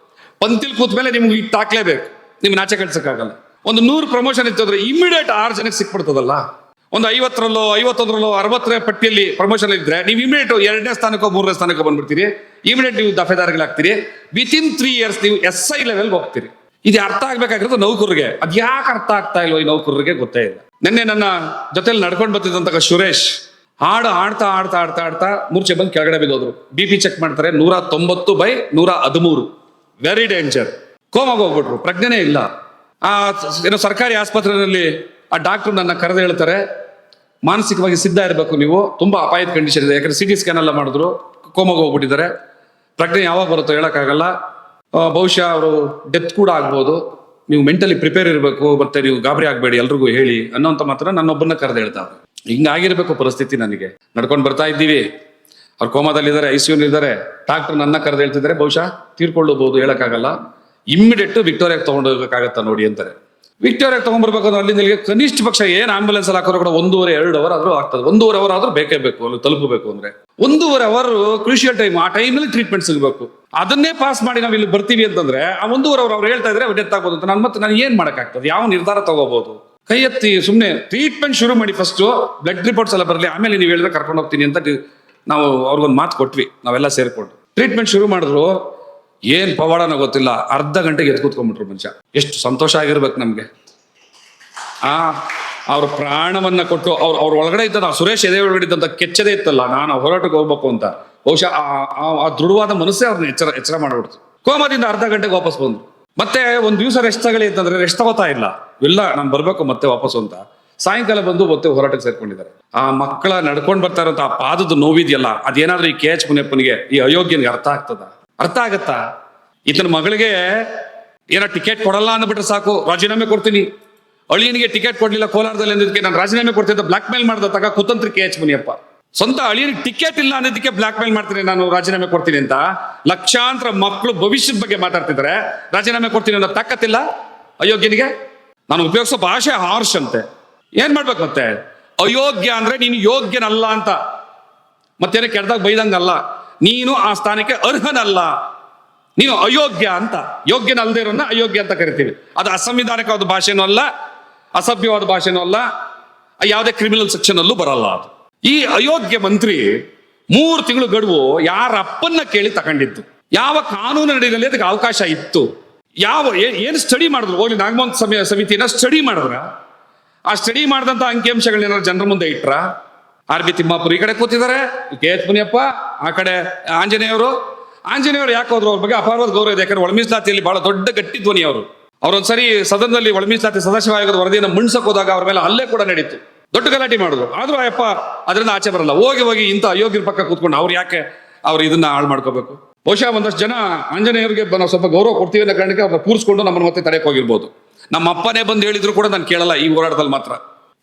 ಪಂಕ್ತಿಲ್ ಕೂತ ಮೇಲೆ ನಿಮ್ಗೆ ಇಟ್ಟು ಹಾಕ್ಲೇಬೇಕು. ನಿಮ್ಗೆ ನಾಚೆ ಕಳ್ಸಕ್ಕಾಗಲ್ಲ ಒಂದು ನೂರು ಪ್ರಮೋಷನ್ ಇತ್ತು ಅಂದ್ರೆ ಇಮಿಡಿಯೇಟ್ ಆರು ಜನಕ್ಕೆ ಸಿಕ್ಬಿಡ್ತದಲ್ಲ. ಒಂದು ಐವತ್ತರಲ್ಲೋ, ಐವತ್ತೊಂದರಲ್ಲೋ, ಅರವತ್ತರ ಪಟ್ಟಿಯಲ್ಲಿ ಪ್ರಮೋಷನ್ ಇದ್ರೆ ನೀವು ಇಮಿಡಿಯೇಟ್ ಎರಡನೇ ಸ್ಥಾನಕ್ಕೋ, ಮೂರನೇ ಸ್ಥಾನಕ್ಕೆ ಬಂದ್ಬಿಡ್ತೀರಿ. ಇಮಿಡಿಯೇಟ್ ನೀವು ದಫೆದಾರಿಗಳಾಗ್ತೀರಿ ವಿತ್ ಇನ್ ತ್ರೀ ಇಯರ್ಸ್ ನೀವು ಎಸ್ ಐ ಲೆವೆಲ್ಗೆ ಹೋಗ್ತೀರಿ. ಇದು ಅರ್ಥ ಆಗ್ಬೇಕಾಗಿರೋದು ನೌಕರರಿಗೆ. ಅದು ಯಾಕೆ ಅರ್ಥ ಆಗ್ತಾ ಇಲ್ವೋ ಈ ನೌಕರರಿಗೆ ಗೊತ್ತೇ ಇಲ್ಲ. ನಿನ್ನೆ ನನ್ನ ಜೊತೆಲಿ ನಡ್ಕೊಂಡು ಬರ್ತಿದ್ದಂತ ಸುರೇಶ್ ಹಾಡು ಹಾಡ್ತಾ ಹಾಡ್ತಾ ಆಡ್ತಾ ಆಡ್ತಾ ಮೂರ್ಛೆ ಬಂದು ಕೆಳಗಡೆ ಬಿದ್ದೋದ್ರು ಬಿ ಪಿ ಚೆಕ್ ಮಾಡ್ತಾರೆ, ನೂರ ತೊಂಬತ್ತು ಬೈ ನೂರ ಹದಿಮೂರು. ವೆರಿ ಡೇಂಜರ್ ಕೋಮಾಗ ಹೋಗ್ಬಿಟ್ರು. ಪ್ರಜ್ಞೆನೇ ಇಲ್ಲ. ಆ, ಏನೋ ಸರ್ಕಾರಿ ಆಸ್ಪತ್ರೆಯಲ್ಲಿ ಆ ಡಾಕ್ಟರ್ ನನ್ನ ಕರೆದು ಹೇಳ್ತಾರೆ, ಮಾನಸಿಕವಾಗಿ ಸಿದ್ಧ ಇರಬೇಕು ನೀವು. ತುಂಬಾ ಅಪಾಯದ ಕಂಡೀಷನ್ ಇದೆ. ಯಾಕಂದ್ರೆ ಸಿ ಟಿ ಸ್ಕ್ಯಾನ್ ಎಲ್ಲ ಮಾಡಿದ್ರು ಕೋಮಾಗೆ ಹೋಗ್ಬಿಟ್ಟಿದ್ದಾರೆ. ಪ್ರಜ್ಞೆ ಯಾವಾಗ ಬರುತ್ತೋ ಹೇಳೋಕ್ಕಾಗಲ್ಲ. ಬಹುಶಃ ಅವರು ಡೆತ್ ಕೂಡ ಆಗ್ಬೋದು. ನೀವು ಮೆಂಟಲಿ ಪ್ರಿಪೇರ್ ಇರಬೇಕು, ಮತ್ತೆ ನೀವು ಗಾಬರಿ ಆಗಬೇಡಿ, ಎಲ್ರಿಗೂ ಹೇಳಿ ಅನ್ನೋಂಥ ಮಾತ್ರ ನನ್ನೊಬ್ಬನ ಕರೆದು ಹೇಳ್ತಾರೆ ಹಿಂಗಾಗಿರ್ಬೇಕು ಪರಿಸ್ಥಿತಿ ನನಗೆ. ನಡ್ಕೊಂಡು ಬರ್ತಾ ಇದ್ದೀವಿ. ಅವ್ರು ಕೋಮಾದಲ್ಲಿದ್ದಾರೆ, ಐ ಸಿ ಇದ್ದಾರೆ ಡಾಕ್ಟರ್ ನನ್ನ ಕರೆದು ಹೇಳ್ತಿದ್ದಾರೆ, ಬಹುಶಃ ತೀರ್ಕೊಳ್ಳಬಹುದು ಹೇಳೋಕ್ಕಾಗಲ್ಲ. ಇಮ್ಮಿಡಿಯೇಟ್ ವಿಕ್ಟೋರಿಯಾಗೆ ತಗೊಂಡೋಗಕ್ಕಾಗತ್ತಾ ನೋಡಿ ಅಂತಾರೆ. ವಿಕ್ಟೋರಿಯಾಗೆ ತಗೊಂಡ್ಬರ್ಬೇಕು ಅಂದ್ರೆ ಅಲ್ಲಿಂದ ಇಲ್ಲಿಗೆ ಕನಿಷ್ಠ ಪಕ್ಷ ಏನು ಆಂಬುಲೆನ್ಸ್ ಅಲ್ಲಿ ಹಾಕೋರು ಕೂಡ ಒಂದೂವರೆ ಎರಡು ಅವರ್ ಆದ್ರೂ ಆಗ್ತದೆ. ಒಂದೂವರೆ ಅವರ್ ಆದ್ರೂ ಬೇಕೇ ಬೇಕು, ಅಲ್ಲಿ ತಲುಪಬೇಕು ಅಂದ್ರೆ. ಒಂದೂವರೆ ಅವರ್ ಕ್ರೂಷಿಯಲ್ ಟೈಮ್ ಆ ಟೈಮಲ್ಲಿ ಟ್ರೀಟ್ಮೆಂಟ್ ಸಿಗಬೇಕು. ಅದನ್ನೇ ಪಾಸ್ ಮಾಡಿ ನಾವು ಇಲ್ಲಿ ಬರ್ತೀವಿ ಅಂತಂದ್ರೆ, ಆ ಒಂದೂವರೆ ಅವರ್ ಅವ್ರು ಹೇಳ್ತಾ ಇದ್ರೆ ಡೆತ್ ಆಗ್ಬೋದು ಅಂತ ನಾನು ಮತ್ತೆ ನಾನು ಏನ್ ಮಾಡೋಕ್ಕಾಗ್ತದೆ? ಯಾವ ನಿರ್ಧಾರ ತಗೋಬಹುದು ಕೈ ಎತ್ತಿ ಸುಮ್ಮನೆ ಟ್ರೀಟ್ಮೆಂಟ್ ಶುರು ಮಾಡಿ ಫಸ್ಟ್ ಬ್ಲಡ್ ರಿಪೋರ್ಟ್ಸ್ ಎಲ್ಲ ಬರಲಿ, ಆಮೇಲೆ ನೀವು ಹೇಳಿದ್ರೆ ಕರ್ಕೊಂಡು ಹೋಗ್ತೀನಿ ಅಂತ ನಾವು ಅವ್ರಿಗೊಂದು ಮಾತು ಕೊಟ್ವಿ, ನಾವೆಲ್ಲ ಸೇರಿಕೊಂಡು. ಟ್ರೀಟ್ಮೆಂಟ್ ಶುರು ಮಾಡಿದ್ರು ಏನ್ ಪವಾಡನೋ ಗೊತ್ತಿಲ್ಲ. ಅರ್ಧ ಗಂಟೆಗೆ ಎದ್ದು ಕೂತ್ಕೊಂಡ್ಬಿಟ್ರು ಮನುಷ್ಯ. ಎಷ್ಟು ಸಂತೋಷ ಆಗಿರ್ಬೇಕು ನಮ್ಗೆ. ಆ, ಅವ್ರ ಪ್ರಾಣವನ್ನ ಕೊಟ್ಟು ಅವ್ರ ಅವ್ರ ಒಳಗಡೆ ಇದ್ದ ಸುರೇಶ್ ಎದೆ ಒಳಗಡೆ ಇದ್ದಂತ ಕೆಚ್ಚದೇ ಇತ್ತಲ್ಲ, ನಾನು ಹೋರಾಟಕ್ಕೆ ಹೋಗ್ಬೇಕು ಅಂತ. ಬಹುಶಃ ಆ ದೃಢವಾದ ಮನಸ್ಸೇ ಅವ್ರನ್ನ ಎಚ್ಚರ ಎಚ್ಚರ ಮಾಡ್ಬಿಡ್ತು. ಕೋಮದಿಂದ ಅರ್ಧ ಗಂಟೆಗೆ ವಾಪಸ್ ಬಂದ್ರು. ಮತ್ತೆ ಒಂದ್ ದಿವಸ ರೆಸ್ಟ್ ತಗೊಳ್ಳಿ ಅಂತಂದ್ರೆ ರೆಸ್ಟ್ ತಗೋತಾ ಇಲ್ಲ. ಇಲ್ಲ, ನಾನು ಬರ್ಬೇಕು, ಮತ್ತೆ ವಾಪಸ್ ಅಂತ. ಸಾಯಂಕಾಲ ಬಂದು ಮತ್ತೆ ಹೋರಾಟಕ್ಕೆ ಸೇರ್ಕೊಂಡಿದ್ದಾರೆ. ಆ ಮಕ್ಕಳ ನಡ್ಕೊಂಡ್ ಬರ್ತಾ ಇರೋ ಆ ಪಾದದ ನೋವಿದೆಯಲ್ಲ, ಅದೇನಾದ್ರೂ ಈ ಕೆ ಎಚ್ ಮುನಿಯಪ್ಪನಿಗೆ ಈ ಅಯೋಗ್ಯನಿಗೆ ಅರ್ಥ ಆಗ್ತದ? ಅರ್ಥ ಆಗತ್ತಾ? ಈತನ ಮಗಳಿಗೆ ಏನ ಟಿಕೆಟ್ ಕೊಡಲ್ಲ ಅಂದ್ಬಿಟ್ರೆ ಸಾಕು, ರಾಜೀನಾಮೆ ಕೊಡ್ತೀನಿ. ಅಳಿಯನಿಗೆ ಟಿಕೆಟ್ ಕೊಡಲಿಲ್ಲ ಕೋಲಾರದಲ್ಲಿ ಅಂದಿದ್ದಕ್ಕೆ ನಾನು ರಾಜೀನಾಮೆ ಕೊಡ್ತಿದ್ದ ಬ್ಲಾಕ್ ಮೇಲ್ ಮಾಡಿದ ತಗ ಕುತಂತ್ರಿ ಕೆ ಎಚ್ ಮುನಿಯಪ್ಪ. ಸ್ವಂತ ಅಳಿಯನಿಗೆ ಟಿಕೆಟ್ ಇಲ್ಲ ಅನ್ನೋದಕ್ಕೆ ಬ್ಲಾಕ್ ಮೇಲ್ ಮಾಡ್ತೀನಿ, ನಾನು ರಾಜೀನಾಮೆ ಕೊಡ್ತೀನಿ ಅಂತ ಲಕ್ಷಾಂತರ ಮಕ್ಕಳು ಭವಿಷ್ಯದ ಬಗ್ಗೆ ಮಾತಾಡ್ತಿದ್ರೆ ರಾಜೀನಾಮೆ ಕೊಡ್ತೀನಿ ಅನ್ನೋ ತಕ್ಕತ್ತಿಲ್ಲ ಅಯೋಗ್ಯನಿಗೆ ನಾನು ಉಪಯೋಗಿಸೋ ಭಾಷೆ ಹಾರ್ಷ್ ಅಂತೆ. ಏನ್ ಮಾಡ್ಬೇಕು ಮತ್ತೆ? ಅಯೋಗ್ಯ ಅಂದ್ರೆ ನೀನು ಯೋಗ್ಯನಲ್ಲ ಅಂತ. ಮತ್ತೇನೆ ಕೆಡ್ದಾಗ ಬೈದಂಗಲ್ಲ. ನೀನು ಆ ಸ್ಥಾನಕ್ಕೆ ಅರ್ಹನಲ್ಲ. ನೀನು ಅಯೋಗ್ಯ ಅಂತ. ಯೋಗ್ಯನಲ್ಲದೆ ಇರೋನ್ನ ಅಯೋಗ್ಯ ಅಂತ ಕರಿತೀವಿ. ಅದು ಅಸಂವಿಧಾನಿಕವಾದ ಭಾಷೆನೂ ಅಲ್ಲ, ಅಸಭ್ಯವಾದ ಭಾಷೆನೂ ಅಲ್ಲ, ಯಾವುದೇ ಕ್ರಿಮಿನಲ್ ಸೆಕ್ಷನ್ ಅಲ್ಲೂ ಬರಲ್ಲ ಅದು. ಈ ಅಯೋಗ್ಯ ಮಂತ್ರಿ ಮೂರು ತಿಂಗಳು ಗಡುವು ಯಾರ ಅಪ್ಪನ್ನ ಕೇಳಿ ತಗೊಂಡಿದ್ದು. ಯಾವ ಕಾನೂನು ನಡೆಯಲ್ಲಿ ಅದಕ್ಕೆ ಅವಕಾಶ ಇತ್ತು. ಯಾವ ಏನು ಸ್ಟಡಿ ಮಾಡಿದ್ರು? ಹೋಗ್ಲಿ ನಾಗಮೋಹನ್ ಸಮಿತಿಯನ್ನ ಸ್ಟಡಿ ಮಾಡಿದ್ರ. ಆ ಸ್ಟಡಿ ಮಾಡಿದಂತ ಅಂಕಿಅಂಶಗಳನ್ನ ಜನರ ಮುಂದೆ ಇಟ್ರ? R B Thimmapura. ಈ ಕಡೆ ಕೂತಿದ್ದಾರೆ. ಕೆ ಎಚ್ ಮುನಿಯಪ್ಪ, ಆ ಕಡೆ ಆಂಜನೇಯವರು. ಆಂಜನೇಯವರು ಯಾಕೆ ಹೋದ್ರು? ಅವ್ರ ಬಗ್ಗೆ ಅಪಾರವಾದ ಗೌರವ ಇದೆ. ಯಾಕಂದ್ರೆ ಒಳ ಮೀಸಲಾತಿಯಲ್ಲಿ ಬಹಳ ದೊಡ್ಡ ಗಟ್ಟಿ ಧ್ವನಿ ಅವರು. ಅವರೊಂದ್ಸರಿ ಸದನದಲ್ಲಿ ಒಳಮೀಸಲಾತಿ ಸದಾಶಿವ ಆಯೋಗದ ವರದಿಯನ್ನು ಮುಣ್ಸಕ್ ಹೋದಾಗ ಅವ್ರ ಮೇಲೆ ಅಲ್ಲೇ ಕೂಡ ನಡೀತು. ದೊಡ್ಡ ಗಲಾಟೆ ಮಾಡಿದ್ರು. ಆದ್ರೂ ಅಯ್ಯಪ್ಪ, ಅದರಿಂದ ಆಚೆ ಬರಲ್ಲ. ಹೋಗಿ ಹೋಗಿ ಇಂಥ ಅಯೋಗ್ಯರ ಪಕ್ಕ ಕೂತ್ಕೊಂಡು ಅವ್ರು ಯಾಕೆ ಅವ್ರು ಇದನ್ನ ಹಾಳು ಮಾಡ್ಕೋಬೇಕು? ಬಹುಶಃ ಒಂದಷ್ಟು ಜನ ಆಂಜನೇಯರಿಗೆ ನಾವು ಸ್ವಲ್ಪ ಗೌರವ ಕೊಡ್ತೀವಿ ಅನ್ನೋ ಕಾರಣಕ್ಕೆ ಅವ್ರನ್ನ ಕೂರಿಸ್ಕೊಂಡು ನಮ್ಮನ್ನು ಮತ್ತೆ ತಡೆಯಕ್ಕೆ ಹೋಗಿರ್ಬೋದು. ನಮ್ಮ ಅಪ್ಪನೇ ಬಂದು ಹೇಳಿದ್ರು ಕೂಡ ನಾನು ಕೇಳಲ್ಲ ಈ ಹೋರಾಟದಲ್ಲಿ ಮಾತ್ರ.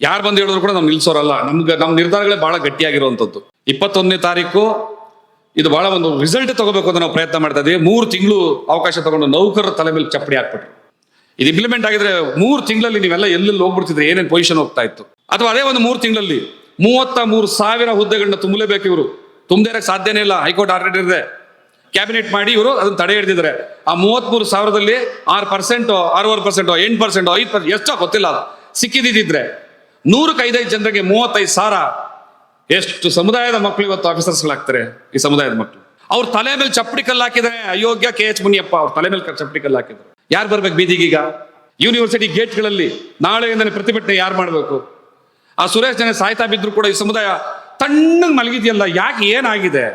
ಯಾರು ಬಂದು ಹೇಳಿದ್ರು ಕೂಡ ನಾವು ನಿಲ್ಸೋರಲ್ಲ. ನಮ್ಗೆ ನಮ್ಮ ನಿರ್ಧಾರಗಳೇ ಬಹಳ ಗಟ್ಟಿಯಾಗಿರುವಂಥದ್ದು. ಇಪ್ಪತ್ತೊಂದನೇ ತಾರೀಕು ಇದು ಬಹಳ ಒಂದು ರಿಸಲ್ಟ್ ತಗೋಬೇಕು ಅಂತ ನಾವು ಪ್ರಯತ್ನ ಮಾಡ್ತಾ ಇದ್ದೀವಿ ಮೂರು ತಿಂಗಳು ಅವಕಾಶ ತಗೊಂಡು ನೌಕರರ ತಲೆ ಮೇಲೆ ಚಪ್ಪಡಿ ಹಾಕ್ಬಿಟ್ರು. ಇದು ಇಂಪ್ಲಿಮೆಂಟ್ ಆಗಿದ್ರೆ ಮೂರು ತಿಂಗಳಲ್ಲಿ ನೀವೆಲ್ಲ ಎಲ್ಲೆಲ್ಲಿ ಹೋಗ್ಬಿಡ್ತಿದ್ರೆ? ಏನೇನು ಪೊಸಿಷನ್ ಹೋಗ್ತಾ ಇತ್ತು? ಅಥವಾ ಅದೇ ಒಂದು ಮೂರು ತಿಂಗಳಲ್ಲಿ ಮೂವತ್ತ ಮೂರು ಸಾವಿರ ಹುದ್ದೆಗಳನ್ನ ತುಂಬಲೇಬೇಕು ಇವರು. ತುಂಬದೇ ಇರಕ್ಕೆ ಸಾಧ್ಯನೇ ಇಲ್ಲ. ಹೈಕೋರ್ಟ್ ಆರ್ಡರ್ ಇದೆ. ಕ್ಯಾಬಿನೆಟ್ ಮಾಡಿ ಇವರು ಅದನ್ನ ತಡೆ ಹಿಡಿದಿದ್ದಾರೆ. ಆ ಮೂವತ್ಮೂರು ಸಾವಿರದಲ್ಲಿ ಆರು ಪರ್ಸೆಂಟ್ ಆರೂವರೆ ಪರ್ಸೆಂಟ್ ಎಂಟು ಪರ್ಸೆಂಟ್ ಐದು ಪರ್ಸೆಂಟ್ ಎಷ್ಟೋ ಗೊತ್ತಿಲ್ಲ ಸಿಕ್ಕಿದ್ದಿದ್ರೆ. ನೂರಕ್ಕೆ ಐದೈದು ಜನರಿಗೆ ಮೂವತ್ತೈದು ಸಾವಿರ ಎಷ್ಟು ಸಮುದಾಯದ ಮಕ್ಕಳು ಇವತ್ತು ಆಫೀಸರ್ಸ್ಗಳಾಗ್ತಾರೆ ಈ ಸಮುದಾಯದ ಮಕ್ಕಳು ಅವ್ರ ತಲೆ ಮೇಲೆ ಚಪ್ಪಡಿ ಕಲ್ಲು ಹಾಕಿದ್ರೆ ಅಯೋಗ್ಯ ಕೆ ಎಚ್ ಮುನಿಯಪ್ಪ, ಅವ್ರ ತಲೆ ಮೇಲೆ ಚಪ್ಪಡಿ ಕಲ್ಲು ಹಾಕಿದ್ರು. ಯಾರು ಬರ್ಬೇಕು ಈಗ? ಯೂನಿವರ್ಸಿಟಿ ಗೇಟ್ಗಳಲ್ಲಿ ನಾಳೆಯಿಂದನೇ ಪ್ರತಿಭಟನೆ ಯಾರು ಮಾಡಬೇಕು? ಆ ಸುರೇಶ್ ಜನ ಸಾಯ್ತಾ ಬಿದ್ರು ಕೂಡ ಈ ಸಮುದಾಯ ತಣ್ಣಗ್ ಮಲಗಿದೆಯಲ್ಲ, ಯಾಕೆ ಏನಾಗಿದೆ?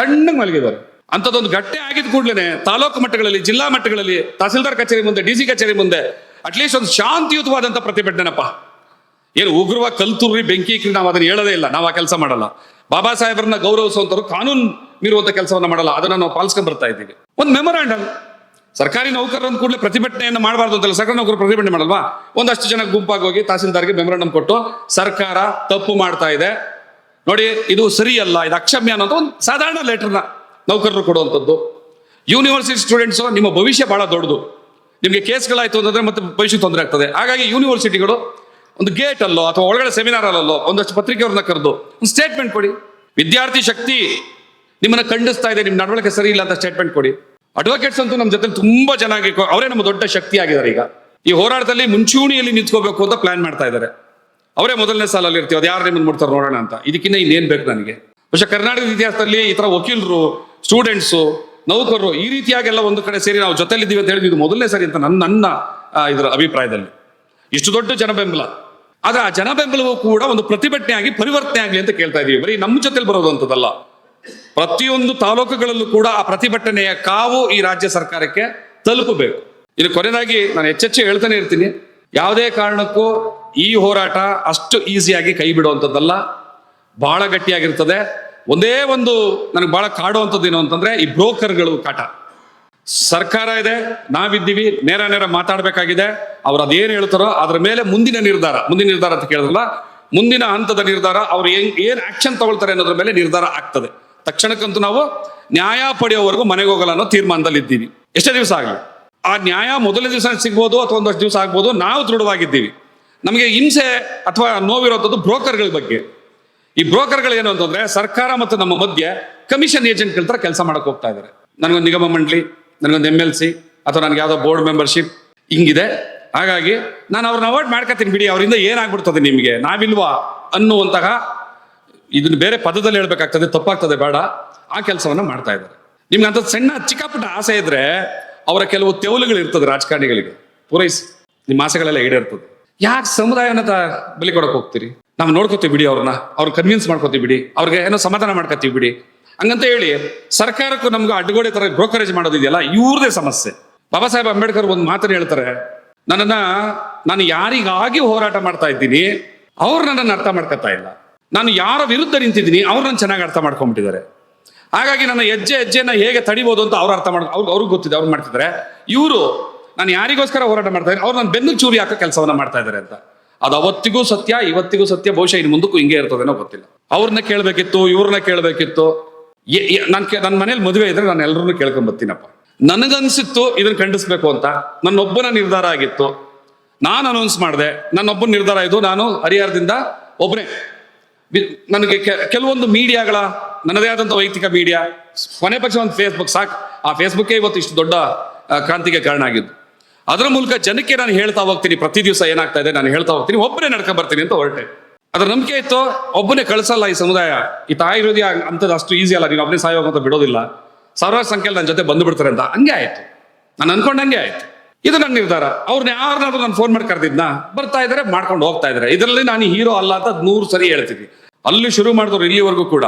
ತಣ್ಣಗ್ ಮಲಗಿದ್ದಾರೆ. ಅಂಥದ್ದೊಂದು ಗಟ್ಟೆ ಆಗಿದ ಕೂಡಲೇ ತಾಲೂಕು ಮಟ್ಟಗಳಲ್ಲಿ, ಜಿಲ್ಲಾ ಮಟ್ಟಗಳಲ್ಲಿ ತಹಸೀಲ್ದಾರ್ ಕಚೇರಿ ಮುಂದೆ, ಡಿ ಸಿ ಕಚೇರಿ ಮುಂದೆ ಅಟ್ಲೀಸ್ಟ್ ಒಂದು ಶಾಂತಿಯುತವಾದಂಥ ಪ್ರತಿಭಟನೆನಪ್ಪ. ಏನು ಉಗ್ರವಾಗಿ ಕಲ್ತುರ್ರಿ ಬೆಂಕಿ ನಾವು ಅದನ್ನ ಹೇಳೋದೇ ಇಲ್ಲ. ನಾವು ಆ ಕೆಲಸ ಮಾಡಲ್ಲ. ಬಾಬಾ ಸಾಹೇಬರನ್ನ ಗೌರವಿಸುವಂಥವ್ರು ಕಾನೂನು ಮೀರುವಂತ ಕೆಲಸವನ್ನ ಮಾಡಲ್ಲ. ಅದನ್ನ ನಾವು ಪಾಲಿಸ್ಕೊಂಡ್ ಬರ್ತಾ ಇದ್ದೀವಿ. ಒಂದು ಮೆಮೊರಾಂಡಮ್ ಸರ್ಕಾರಿ ನೌಕರರ ಕೂಡಲೇ ಪ್ರತಿಭಟನೆಯನ್ನು ಮಾಡಬಾರ್ದು ಅಂತಲ್ಲ. ಸರ್ಕಾರಿ ನೌಕರರು ಪ್ರತಿಭಟನೆ ಮಾಡಲ್ವಾ? ಒಂದಷ್ಟು ಜನ ಗುಂಪಾಗಿ ಹೋಗಿ ತಹಸೀಲ್ದಾರ್ಗೆ ಮೆಮೊರಾಂಡಮ್ ಕೊಟ್ಟು ಸರ್ಕಾರ ತಪ್ಪು ಮಾಡ್ತಾ ಇದೆ. ನೋಡಿ, ಇದು ಸರಿಯಲ್ಲ, ಇದು ಅಕ್ಷಮ್ಯ ಅನ್ನೋದು ಒಂದು ಸಾಧಾರಣ ಲೆಟರ್ನ ನೌಕರರು ಕೊಡುವಂಥದ್ದು. ಯೂನಿವರ್ಸಿಟಿ ಸ್ಟೂಡೆಂಟ್ಸು ನಿಮ್ಮ ಭವಿಷ್ಯ ಬಹಳ ದೊಡ್ಡದು. ನಿಮಗೆ ಕೇಸ್ಗಳಾಯಿತು ಅಂತಂದ್ರೆ ಮತ್ತೆ ಭವಿಷ್ಯ ತೊಂದರೆ ಆಗ್ತದೆ. ಹಾಗಾಗಿ ಯೂನಿವರ್ಸಿಟಿಗಳು ಒಂದು ಗೇಟ್ ಅಲ್ಲೋ ಅಥವಾ ಒಳಗಡೆ ಸೆಮಿನಾರ್ ಅಲ್ಲೋ ಒಂದಷ್ಟು ಪತ್ರಿಕೆಯವ್ರನ್ನ ಕರೆದು ಒಂದು ಸ್ಟೇಟ್ಮೆಂಟ್ ಕೊಡಿ. ವಿದ್ಯಾರ್ಥಿ ಶಕ್ತಿ ನಿಮ್ಮನ್ನ ಖಂಡಿಸ್ತಾ ಇದೆ ನಿಮ್ಮ ನಡವಳಿಕೆ ಸರಿ ಇಲ್ಲ ಅಂತ ಸ್ಟೇಟ್ಮೆಂಟ್ ಕೊಡಿ. ಅಡ್ವೊಕೇಟ್ಸ್ ಅಂತೂ ನಮ್ಮ ಜೊತೆ ತುಂಬಾ ಚೆನ್ನಾಗಿ ಅವರೇ ನಮ್ಮ ದೊಡ್ಡ ಶಕ್ತಿ ಆಗಿದ್ದಾರೆ ಈಗ. ಈ ಹೋರಾಟದಲ್ಲಿ ಮುಂಚೂಣಿಯಲ್ಲಿ ನಿಂತ್ಕೋಬೇಕು ಅಂತ ಪ್ಲಾನ್ ಮಾಡ್ತಾ ಇದ್ದಾರೆ. ಅವರೇ ಮೊದಲನೇ ಸಾಲಲ್ಲಿ ಇರ್ತೀವಿ, ಅದು ಯಾರು ನಿಮ್ಮನ್ನು ಮುಡ್ತಾರೆ ನೋಡೋಣ ಅಂತ. ಇದಕ್ಕಿಂತ ಇನ್ನೇನು ಬೇಕು ನನಗೆ? ಬಹುಶಃ ಕರ್ನಾಟಕದ ಇತಿಹಾಸದಲ್ಲಿ ಈ ಥರ ವಕೀಲರು ಸ್ಟೂಡೆಂಟ್ಸು ನೌಕರರು ಈ ರೀತಿಯಾಗೆಲ್ಲ ಒಂದು ಕಡೆ ಸೇರಿ ನಾವು ಜೊತೆಲಿದ್ದೀವಿ ಅಂತ ಹೇಳಿದ್ವಿ ಇದು ಮೊದಲನೇ ಸರಿ ಅಂತ ನನ್ನ ನನ್ನ ಇದರ ಅಭಿಪ್ರಾಯದಲ್ಲಿ. ಇಷ್ಟು ದೊಡ್ಡ ಜನ ಬೆಂಬಲ ಆದ್ರೆ ಆ ಜನ ಬೆಂಬಲವೂ ಕೂಡ ಒಂದು ಪ್ರತಿಭಟನೆ ಆಗಿ ಪರಿವರ್ತನೆ ಆಗಲಿ ಅಂತ ಕೇಳ್ತಾ ಇದೀವಿ. ಬರೀ ನಮ್ಮ ಜೊತೆಲಿ ಬರೋದು ಅಂತದಲ್ಲ. ಪ್ರತಿಯೊಂದು ತಾಲೂಕುಗಳಲ್ಲೂ ಕೂಡ ಆ ಪ್ರತಿಭಟನೆಯ ಕಾವು ಈ ರಾಜ್ಯ ಸರ್ಕಾರಕ್ಕೆ ತಲುಪಬೇಕು. ಇನ್ನು ಕೊನೆಯದಾಗಿ ನಾನು ಹೆಚ್ಚೆಚ್ಚು ಹೇಳ್ತಾನೆ ಇರ್ತೀನಿ. ಯಾವುದೇ ಕಾರಣಕ್ಕೂ ಈ ಹೋರಾಟ ಅಷ್ಟು ಈಸಿಯಾಗಿ ಕೈ ಬಿಡುವಂಥದ್ದಲ್ಲ. ಬಹಳ ಗಟ್ಟಿಯಾಗಿರ್ತದೆ. ಒಂದೇ ಒಂದು ನನಗೆ ಬಹಳ ಕಾಡುವಂಥದ್ದು ಏನು ಅಂತಂದ್ರೆ ಈ ಬ್ರೋಕರ್ಗಳು ಕಾಟ. ಸರ್ಕಾರ ಇದೆ, ನಾವಿದ್ದೀವಿ, ನೇರ ನೇರ ಮಾತಾಡಬೇಕಾಗಿದೆ. ಅವ್ರು ಅದೇನು ಹೇಳ್ತಾರೋ ಅದ್ರ ಮೇಲೆ ಮುಂದಿನ ನಿರ್ಧಾರ ಮುಂದಿನ ನಿರ್ಧಾರ ಅಂತ ಕೇಳಿದ್ರಲ್ಲ, ಮುಂದಿನ ಹಂತದ ನಿರ್ಧಾರ, ಅವ್ರು ಏನ್ ಏನ್ ಆಕ್ಷನ್ ತಗೊಳ್ತಾರೆ ಅನ್ನೋದ್ರ ಮೇಲೆ ನಿರ್ಧಾರ ಆಗ್ತದೆ. ತಕ್ಷಣಕ್ಕಂತೂ ನಾವು ನ್ಯಾಯ ಪಡೆಯೋವರೆಗೂ ಮನೆಗೆ ಹೋಗಲ್ಲ ಅನ್ನೋ ತೀರ್ಮಾನದಲ್ಲಿ ಇದ್ದೀವಿ. ಎಷ್ಟೇ ದಿವಸ ಆಗಲಿ. ಆ ನ್ಯಾಯ ಮೊದಲನೇ ದಿವಸ ಸಿಗ್ಬೋದು ಅಥವಾ ಒಂದಷ್ಟು ದಿವಸ ಆಗ್ಬೋದು, ನಾವು ದೃಢವಾಗಿದ್ದೀವಿ. ನಮಗೆ ಹಿಂಸೆ ಅಥವಾ ನೋವಿರೋಂಥದ್ದು ಬ್ರೋಕರ್ಗಳ ಬಗ್ಗೆ. ಈ ಬ್ರೋಕರ್ಗಳು ಏನು ಅಂತಂದ್ರೆ ಸರ್ಕಾರ ಮತ್ತು ನಮ್ಮ ಮಧ್ಯೆ ಕಮಿಷನ್ ಏಜೆಂಟ್ಗಳ ತರ ಕೆಲಸ ಮಾಡಕ್ಕೆ ಹೋಗ್ತಾ ಇದ್ದಾರೆ ನನಗೊಂದು ನಿಗಮ ಮಂಡಳಿ ನನಗೊಂದು ಎಂ ಎಲ್ ಸಿ ಅಥವಾ ನನಗೆ ಯಾವುದೋ ಬೋರ್ಡ್ ಮೆಂಬರ್ಶಿಪ್ ಹಿಂಗಿದೆ. ಹಾಗಾಗಿ ನಾನು ಅವ್ರನ್ನ ಅವಾಯ್ಡ್ ಮಾಡ್ಕೊತೀನಿ ಬಿಡಿ, ಅವರಿಂದ ಏನಾಗ್ಬಿಡ್ತದೆ ನಿಮಗೆ? ನಾವಿಲ್ವಾ? ಅನ್ನುವಂತಹ ಇದನ್ನ ಬೇರೆ ಪದದಲ್ಲಿ ಹೇಳ್ಬೇಕಾಗ್ತದೆ, ತಪ್ಪಾಗ್ತದೆ, ಬೇಡ. ಆ ಕೆಲಸವನ್ನು ಮಾಡ್ತಾ ಇದ್ದಾರೆ. ನಿಮ್ಗೆ ಅಂತ ಸಣ್ಣ ಚಿಕ್ಕಪುಟ್ಟ ಆಸೆ ಇದ್ರೆ ಅವರ ಕೆಲವು ತೆವಲುಗಳು ಇರ್ತದೆ ರಾಜಕಾರಣಿಗಳಿಗೆ. ಪೂರೈಸಿ. ನಿಮ್ಮ ಆಸೆಗಳೆಲ್ಲ ಈಡೇರ್ತದೆ. ಯಾಕೆ ಸಮುದಾಯನ ಬಲಿ ಕೊಡಕ್ಕೆ ಹೋಗ್ತೀರಿ? ನಾವು ನೋಡ್ಕೋತೀವಿ ಬಿಡಿ ಅವ್ರನ್ನ. ಅವ್ರು ಕನ್ವಿನ್ಸ್ ಮಾಡ್ಕೋತೀವಿ ಬಿಡಿ. ಅವ್ರಿಗೆ ಏನೋ ಸಮಾಧಾನ ಮಾಡ್ಕೋತೀವಿ ಬಿಡಿ. ಹಂಗಂತ ಹೇಳಿ ಸರ್ಕಾರಕ್ಕೂ ನಮ್ಗೆ ಅಡ್ಡಗೋಡೆ ತರ ಬ್ರೋಕರೇಜ್ ಮಾಡೋದಿದೆಯಲ್ಲ ಇವ್ರದೇ ಸಮಸ್ಯೆ. ಬಾಬಾ ಸಾಹೇಬ್ ಅಂಬೇಡ್ಕರ್ ಒಂದು ಮಾತನ್ನ ಹೇಳ್ತಾರೆ, ನನ್ನನ್ನ, ನಾನು ಯಾರಿಗಾಗಿ ಹೋರಾಟ ಮಾಡ್ತಾ ಇದ್ದೀನಿ, ಅವ್ರು ನನ್ನನ್ನು ಅರ್ಥ ಮಾಡ್ಕೊತಾ ಇಲ್ಲ. ನಾನು ಯಾರ ವಿರುದ್ಧ ನಿಂತಿದ್ದೀನಿ, ಅವ್ರು ನನ್ನ ಚೆನ್ನಾಗಿ ಅರ್ಥ ಮಾಡ್ಕೊಂಡ್ಬಿಟ್ಟಿದ್ದಾರೆ. ಹಾಗಾಗಿ ನನ್ನ ಹೆಜ್ಜೆ ಹೆಜ್ಜೆನ ಹೇಗೆ ತಡಿಬೋದು ಅಂತ ಅವ್ರು ಅರ್ಥ ಮಾಡ್ ಅವ್ರು, ಅವ್ರಿಗೆ ಗೊತ್ತಿದೆ, ಅವ್ರು ಮಾಡ್ತಿದ್ದಾರೆ. ಇವರು, ನಾನು ಯಾರಿಗೋಸ್ಕರ ಹೋರಾಟ ಮಾಡ್ತಾ ಇದ್ದೀನಿ, ಅವ್ರು ನನ್ನ ಬೆನ್ನು ಚೂರಿ ಹಾಕೋ ಕೆಲಸವನ್ನ ಮಾಡ್ತಾ ಇದ್ದಾರೆ ಅಂತ. ಅದು ಅವತ್ತಿಗೂ ಸತ್ಯ, ಇವತ್ತಿಗೂ ಸತ್ಯ, ಬಹುಶಃ ಇನ್ನು ಮುಂದಕ್ಕೂ ಹಿಂಗೆ ಇರ್ತದೇನೋ ಗೊತ್ತಿಲ್ಲ. ಅವ್ರನ್ನ ಕೇಳಬೇಕಿತ್ತು, ಇವ್ರನ್ನ ಕೇಳಬೇಕಿತ್ತು. ನನ್ನ ನನ್ನ ಮನೇಲಿ ಮದುವೆ ಇದ್ರೆ ನಾನು ಎಲ್ಲರನ್ನೂ ಕೇಳ್ಕೊಂಡ್ ಬರ್ತೀನಪ್ಪ ನನಗನ್ಸಿತ್ತು ಇದನ್ನ ಖಂಡಿಸ್ಬೇಕು ಅಂತ. ನನ್ನೊಬ್ಬನ ನಿರ್ಧಾರ ಆಗಿತ್ತು. ನಾನು ಅನೌನ್ಸ್ ಮಾಡಿದೆ. ನನ್ನೊಬ್ಬನ ನಿರ್ಧಾರ ಇದು. ನಾನು ಹರಿಹರದಿಂದ ಒಬ್ಬನೇ ನನಗೆ ಕೆಲವೊಂದು ಮೀಡಿಯಾಗಳ, ನನ್ನದೇ ಆದಂಥ ವೈಯಕ್ತಿಕ ಮೀಡಿಯಾ, ಕೊನೆ ಪಕ್ಷ ಒಂದು ಫೇಸ್ಬುಕ್ ಸಾಕು, ಆ ಫೇಸ್ಬುಕ್ಕೇ ಇವತ್ತು ಇಷ್ಟು ದೊಡ್ಡ ಕ್ರಾಂತಿಗೆ ಕಾರಣ ಆಗಿದ್ದು. ಅದರ ಮೂಲಕ ಜನಕ್ಕೆ ನಾನು ಹೇಳ್ತಾ ಹೋಗ್ತೀನಿ, ಪ್ರತಿ ದಿವಸ ಏನಾಗ್ತಾ ಇದೆ, ನಾನು ಹೇಳ್ತಾ ಹೋಗ್ತೀನಿ ಒಬ್ಬನೇ ನಡ್ಕೊಂಡ್ ಬರ್ತೀನಿ ಅಂತ ಹೊರಟೆ. ಅದ್ರ ನಂಬಿಕೆ ಇತ್ತು, ಒಬ್ಬನೇ ಕಳಿಸಲ್ಲ ಈ ಸಮುದಾಯ. ಈ ತಾಯಿ ಹೃದಯ ಅಂತದ್ದು ಅಷ್ಟು ಈಸಿ ಅಲ್ಲ ನೀವು ಒಬ್ಬನೇ ಸಾಯೋಗ ಅಂತ ಬಿಡೋದಿಲ್ಲ. ಸಾವಿರಾರು ಸಂಖ್ಯೆಯಲ್ಲಿ ನನ್ನ ಜೊತೆ ಬಂದು ಬಿಡ್ತಾರೆ ಅಂತ ಹಂಗೆ ಆಯ್ತು. ನಾನು ಅನ್ಕೊಂಡಂಗೆ ಆಯ್ತು. ಇದು ನನ್ನ ನಿರ್ಧಾರ. ಅವ್ರನ್ನ ಯಾರನ್ನಾದ್ರೂ ನಾನು ಫೋನ್ ಮಾಡಿ ಕರೆದಿದ್ನ, ಬರ್ತಾ ಇದ್ದಾರೆ ಮಾಡ್ಕೊಂಡು ಹೋಗ್ತಾ ಇದಾರೆ. ಇದರಲ್ಲಿ ನಾನು ಹೀರೋ ಅಲ್ಲ ಅಂತ ನೂರು ಸರಿ ಹೇಳ್ತೀನಿ. ಅಲ್ಲಿ ಶುರು ಮಾಡಿದ್ರು ಇಲ್ಲಿವರೆಗೂ ಕೂಡ.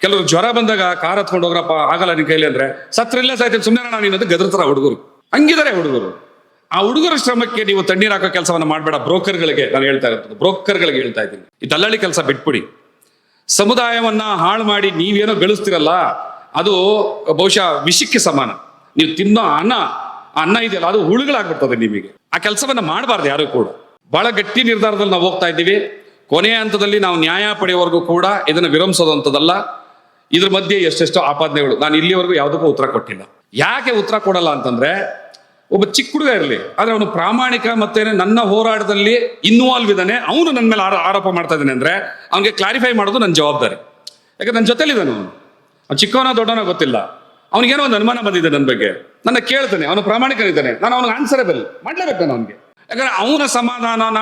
ಕೆಲವರು ಜ್ವರ ಬಂದಾಗ ಕಾರ್ ಹತ್ಕೊಂಡು ಹೋಗ್ರಪ್ಪ, ಆಗಲ್ಲ ನಿನ್ ಕೈಲಿ ಅಂದ್ರೆ. ಸತ್ರ ಇಲ್ಲ ಸಾಯ್ತೀನಿ ಸುಮ್ಮನೆ ನಾನು ಗದರ್ತಾರ ಹುಡುಗರು. ಹಂಗಿದ್ದಾರೆ ಹುಡುಗರು. ಆ ಹುಡುಗರ ಶ್ರಮಕ್ಕೆ ನೀವು ತಣ್ಣೀರ್ ಹಾಕೋ ಕೆಲಸವನ್ನು ಮಾಡಬೇಡ. ಬ್ರೋಕರ್ಗಳಿಗೆ ನಾನು ಹೇಳ್ತಾ ಇರೋದು. ಬ್ರೋಕರ್ಗಳಿಗೆ ಹೇಳ್ತಾ ಇದ್ದೀನಿ. ಈ ದಲ್ಲಾಳಿ ಕೆಲಸ ಬಿಟ್ಬಿಡಿ. ಸಮುದಾಯವನ್ನ ಹಾಳು ಮಾಡಿ ನೀವೇನೋ ಗಳಿಸ್ತಿರಲ್ಲ, ಅದು ಬಹುಶಃ ವಿಷಕ್ಕೆ ಸಮಾನ. ನೀವು ತಿನ್ನೋ ಅನ್ನ ಅನ್ನ ಇದೆಯಲ್ಲ, ಅದು ಹುಳುಗಳಾಗ್ಬಿಡ್ತದೆ ನಿಮಗೆ. ಆ ಕೆಲಸವನ್ನ ಮಾಡಬಾರ್ದು ಯಾರು ಕೂಡ. ಬಹಳ ಗಟ್ಟಿ ನಿರ್ಧಾರದಲ್ಲಿ ನಾವು ಹೋಗ್ತಾ ಇದ್ದೀವಿ. ಕೊನೆಯ ಹಂತದಲ್ಲಿ ನಾವು ನ್ಯಾಯ ಪಡೆಯುವವರೆಗೂ ಕೂಡ ಇದನ್ನು ವಿರಮಿಸೋದಂಥದ್ದಲ್ಲ. ಇದ್ರ ಮಧ್ಯೆ ಎಷ್ಟೆಷ್ಟೋ ಆಪಾದನೆಗಳು. ನಾನು ಇಲ್ಲಿವರೆಗೂ ಯಾವುದಕ್ಕೂ ಉತ್ತರ ಕೊಟ್ಟಿಲ್ಲ. ಯಾಕೆ ಉತ್ತರ ಕೊಡಲ್ಲ ಅಂತಂದ್ರೆ ಒಬ್ಬ ಚಿಕ್ಕ ಹುಡುಗ ಇರಲಿ, ಆದ್ರೆ ಅವನು ಪ್ರಾಮಾಣಿಕ ಮತ್ತೆ ನನ್ನ ಹೋರಾಟದಲ್ಲಿ ಇನ್ವಾಲ್ವ್ ಇದ್ದಾನೆ. ಅವನು ನನ್ನ ಮೇಲೆ ಆರೋ- ಆರೋಪ ಮಾಡ್ತಾ ಇದ್ದಾನೆ ಅಂದ್ರೆ ಅವನಿಗೆ ಕ್ಲಾರಿಫೈ ಮಾಡೋದು ನನ್ನ ಜವಾಬ್ದಾರಿ. ಯಾಕಂದ್ರೆ ನನ್ನ ಜೊತೆಲಿದ್ದಾನೆ ಅವನು? ಚಿಕ್ಕವನ ದೊಡ್ಡವನ ಗೊತ್ತಿಲ್ಲ. ಅವನಿಗೇನೋ ಒಂದು ಅನುಮಾನ ಬಂದಿದೆ ನನ್ನ ಬಗ್ಗೆ. ನನ್ನ ಕೇಳ್ತಾನೆ, ಅವನು ಪ್ರಾಮಾಣಿಕನಿದ್ದಾನೆ. ನಾನು ಅವನಿಗೆ ಆನ್ಸರಬಲ್ ಮಾಡ್ಲೇಬೇಕು ನಾನು ಅವನಿಗೆ. ಯಾಕಂದ್ರೆ ಅವನ ಸಮಾಧಾನನ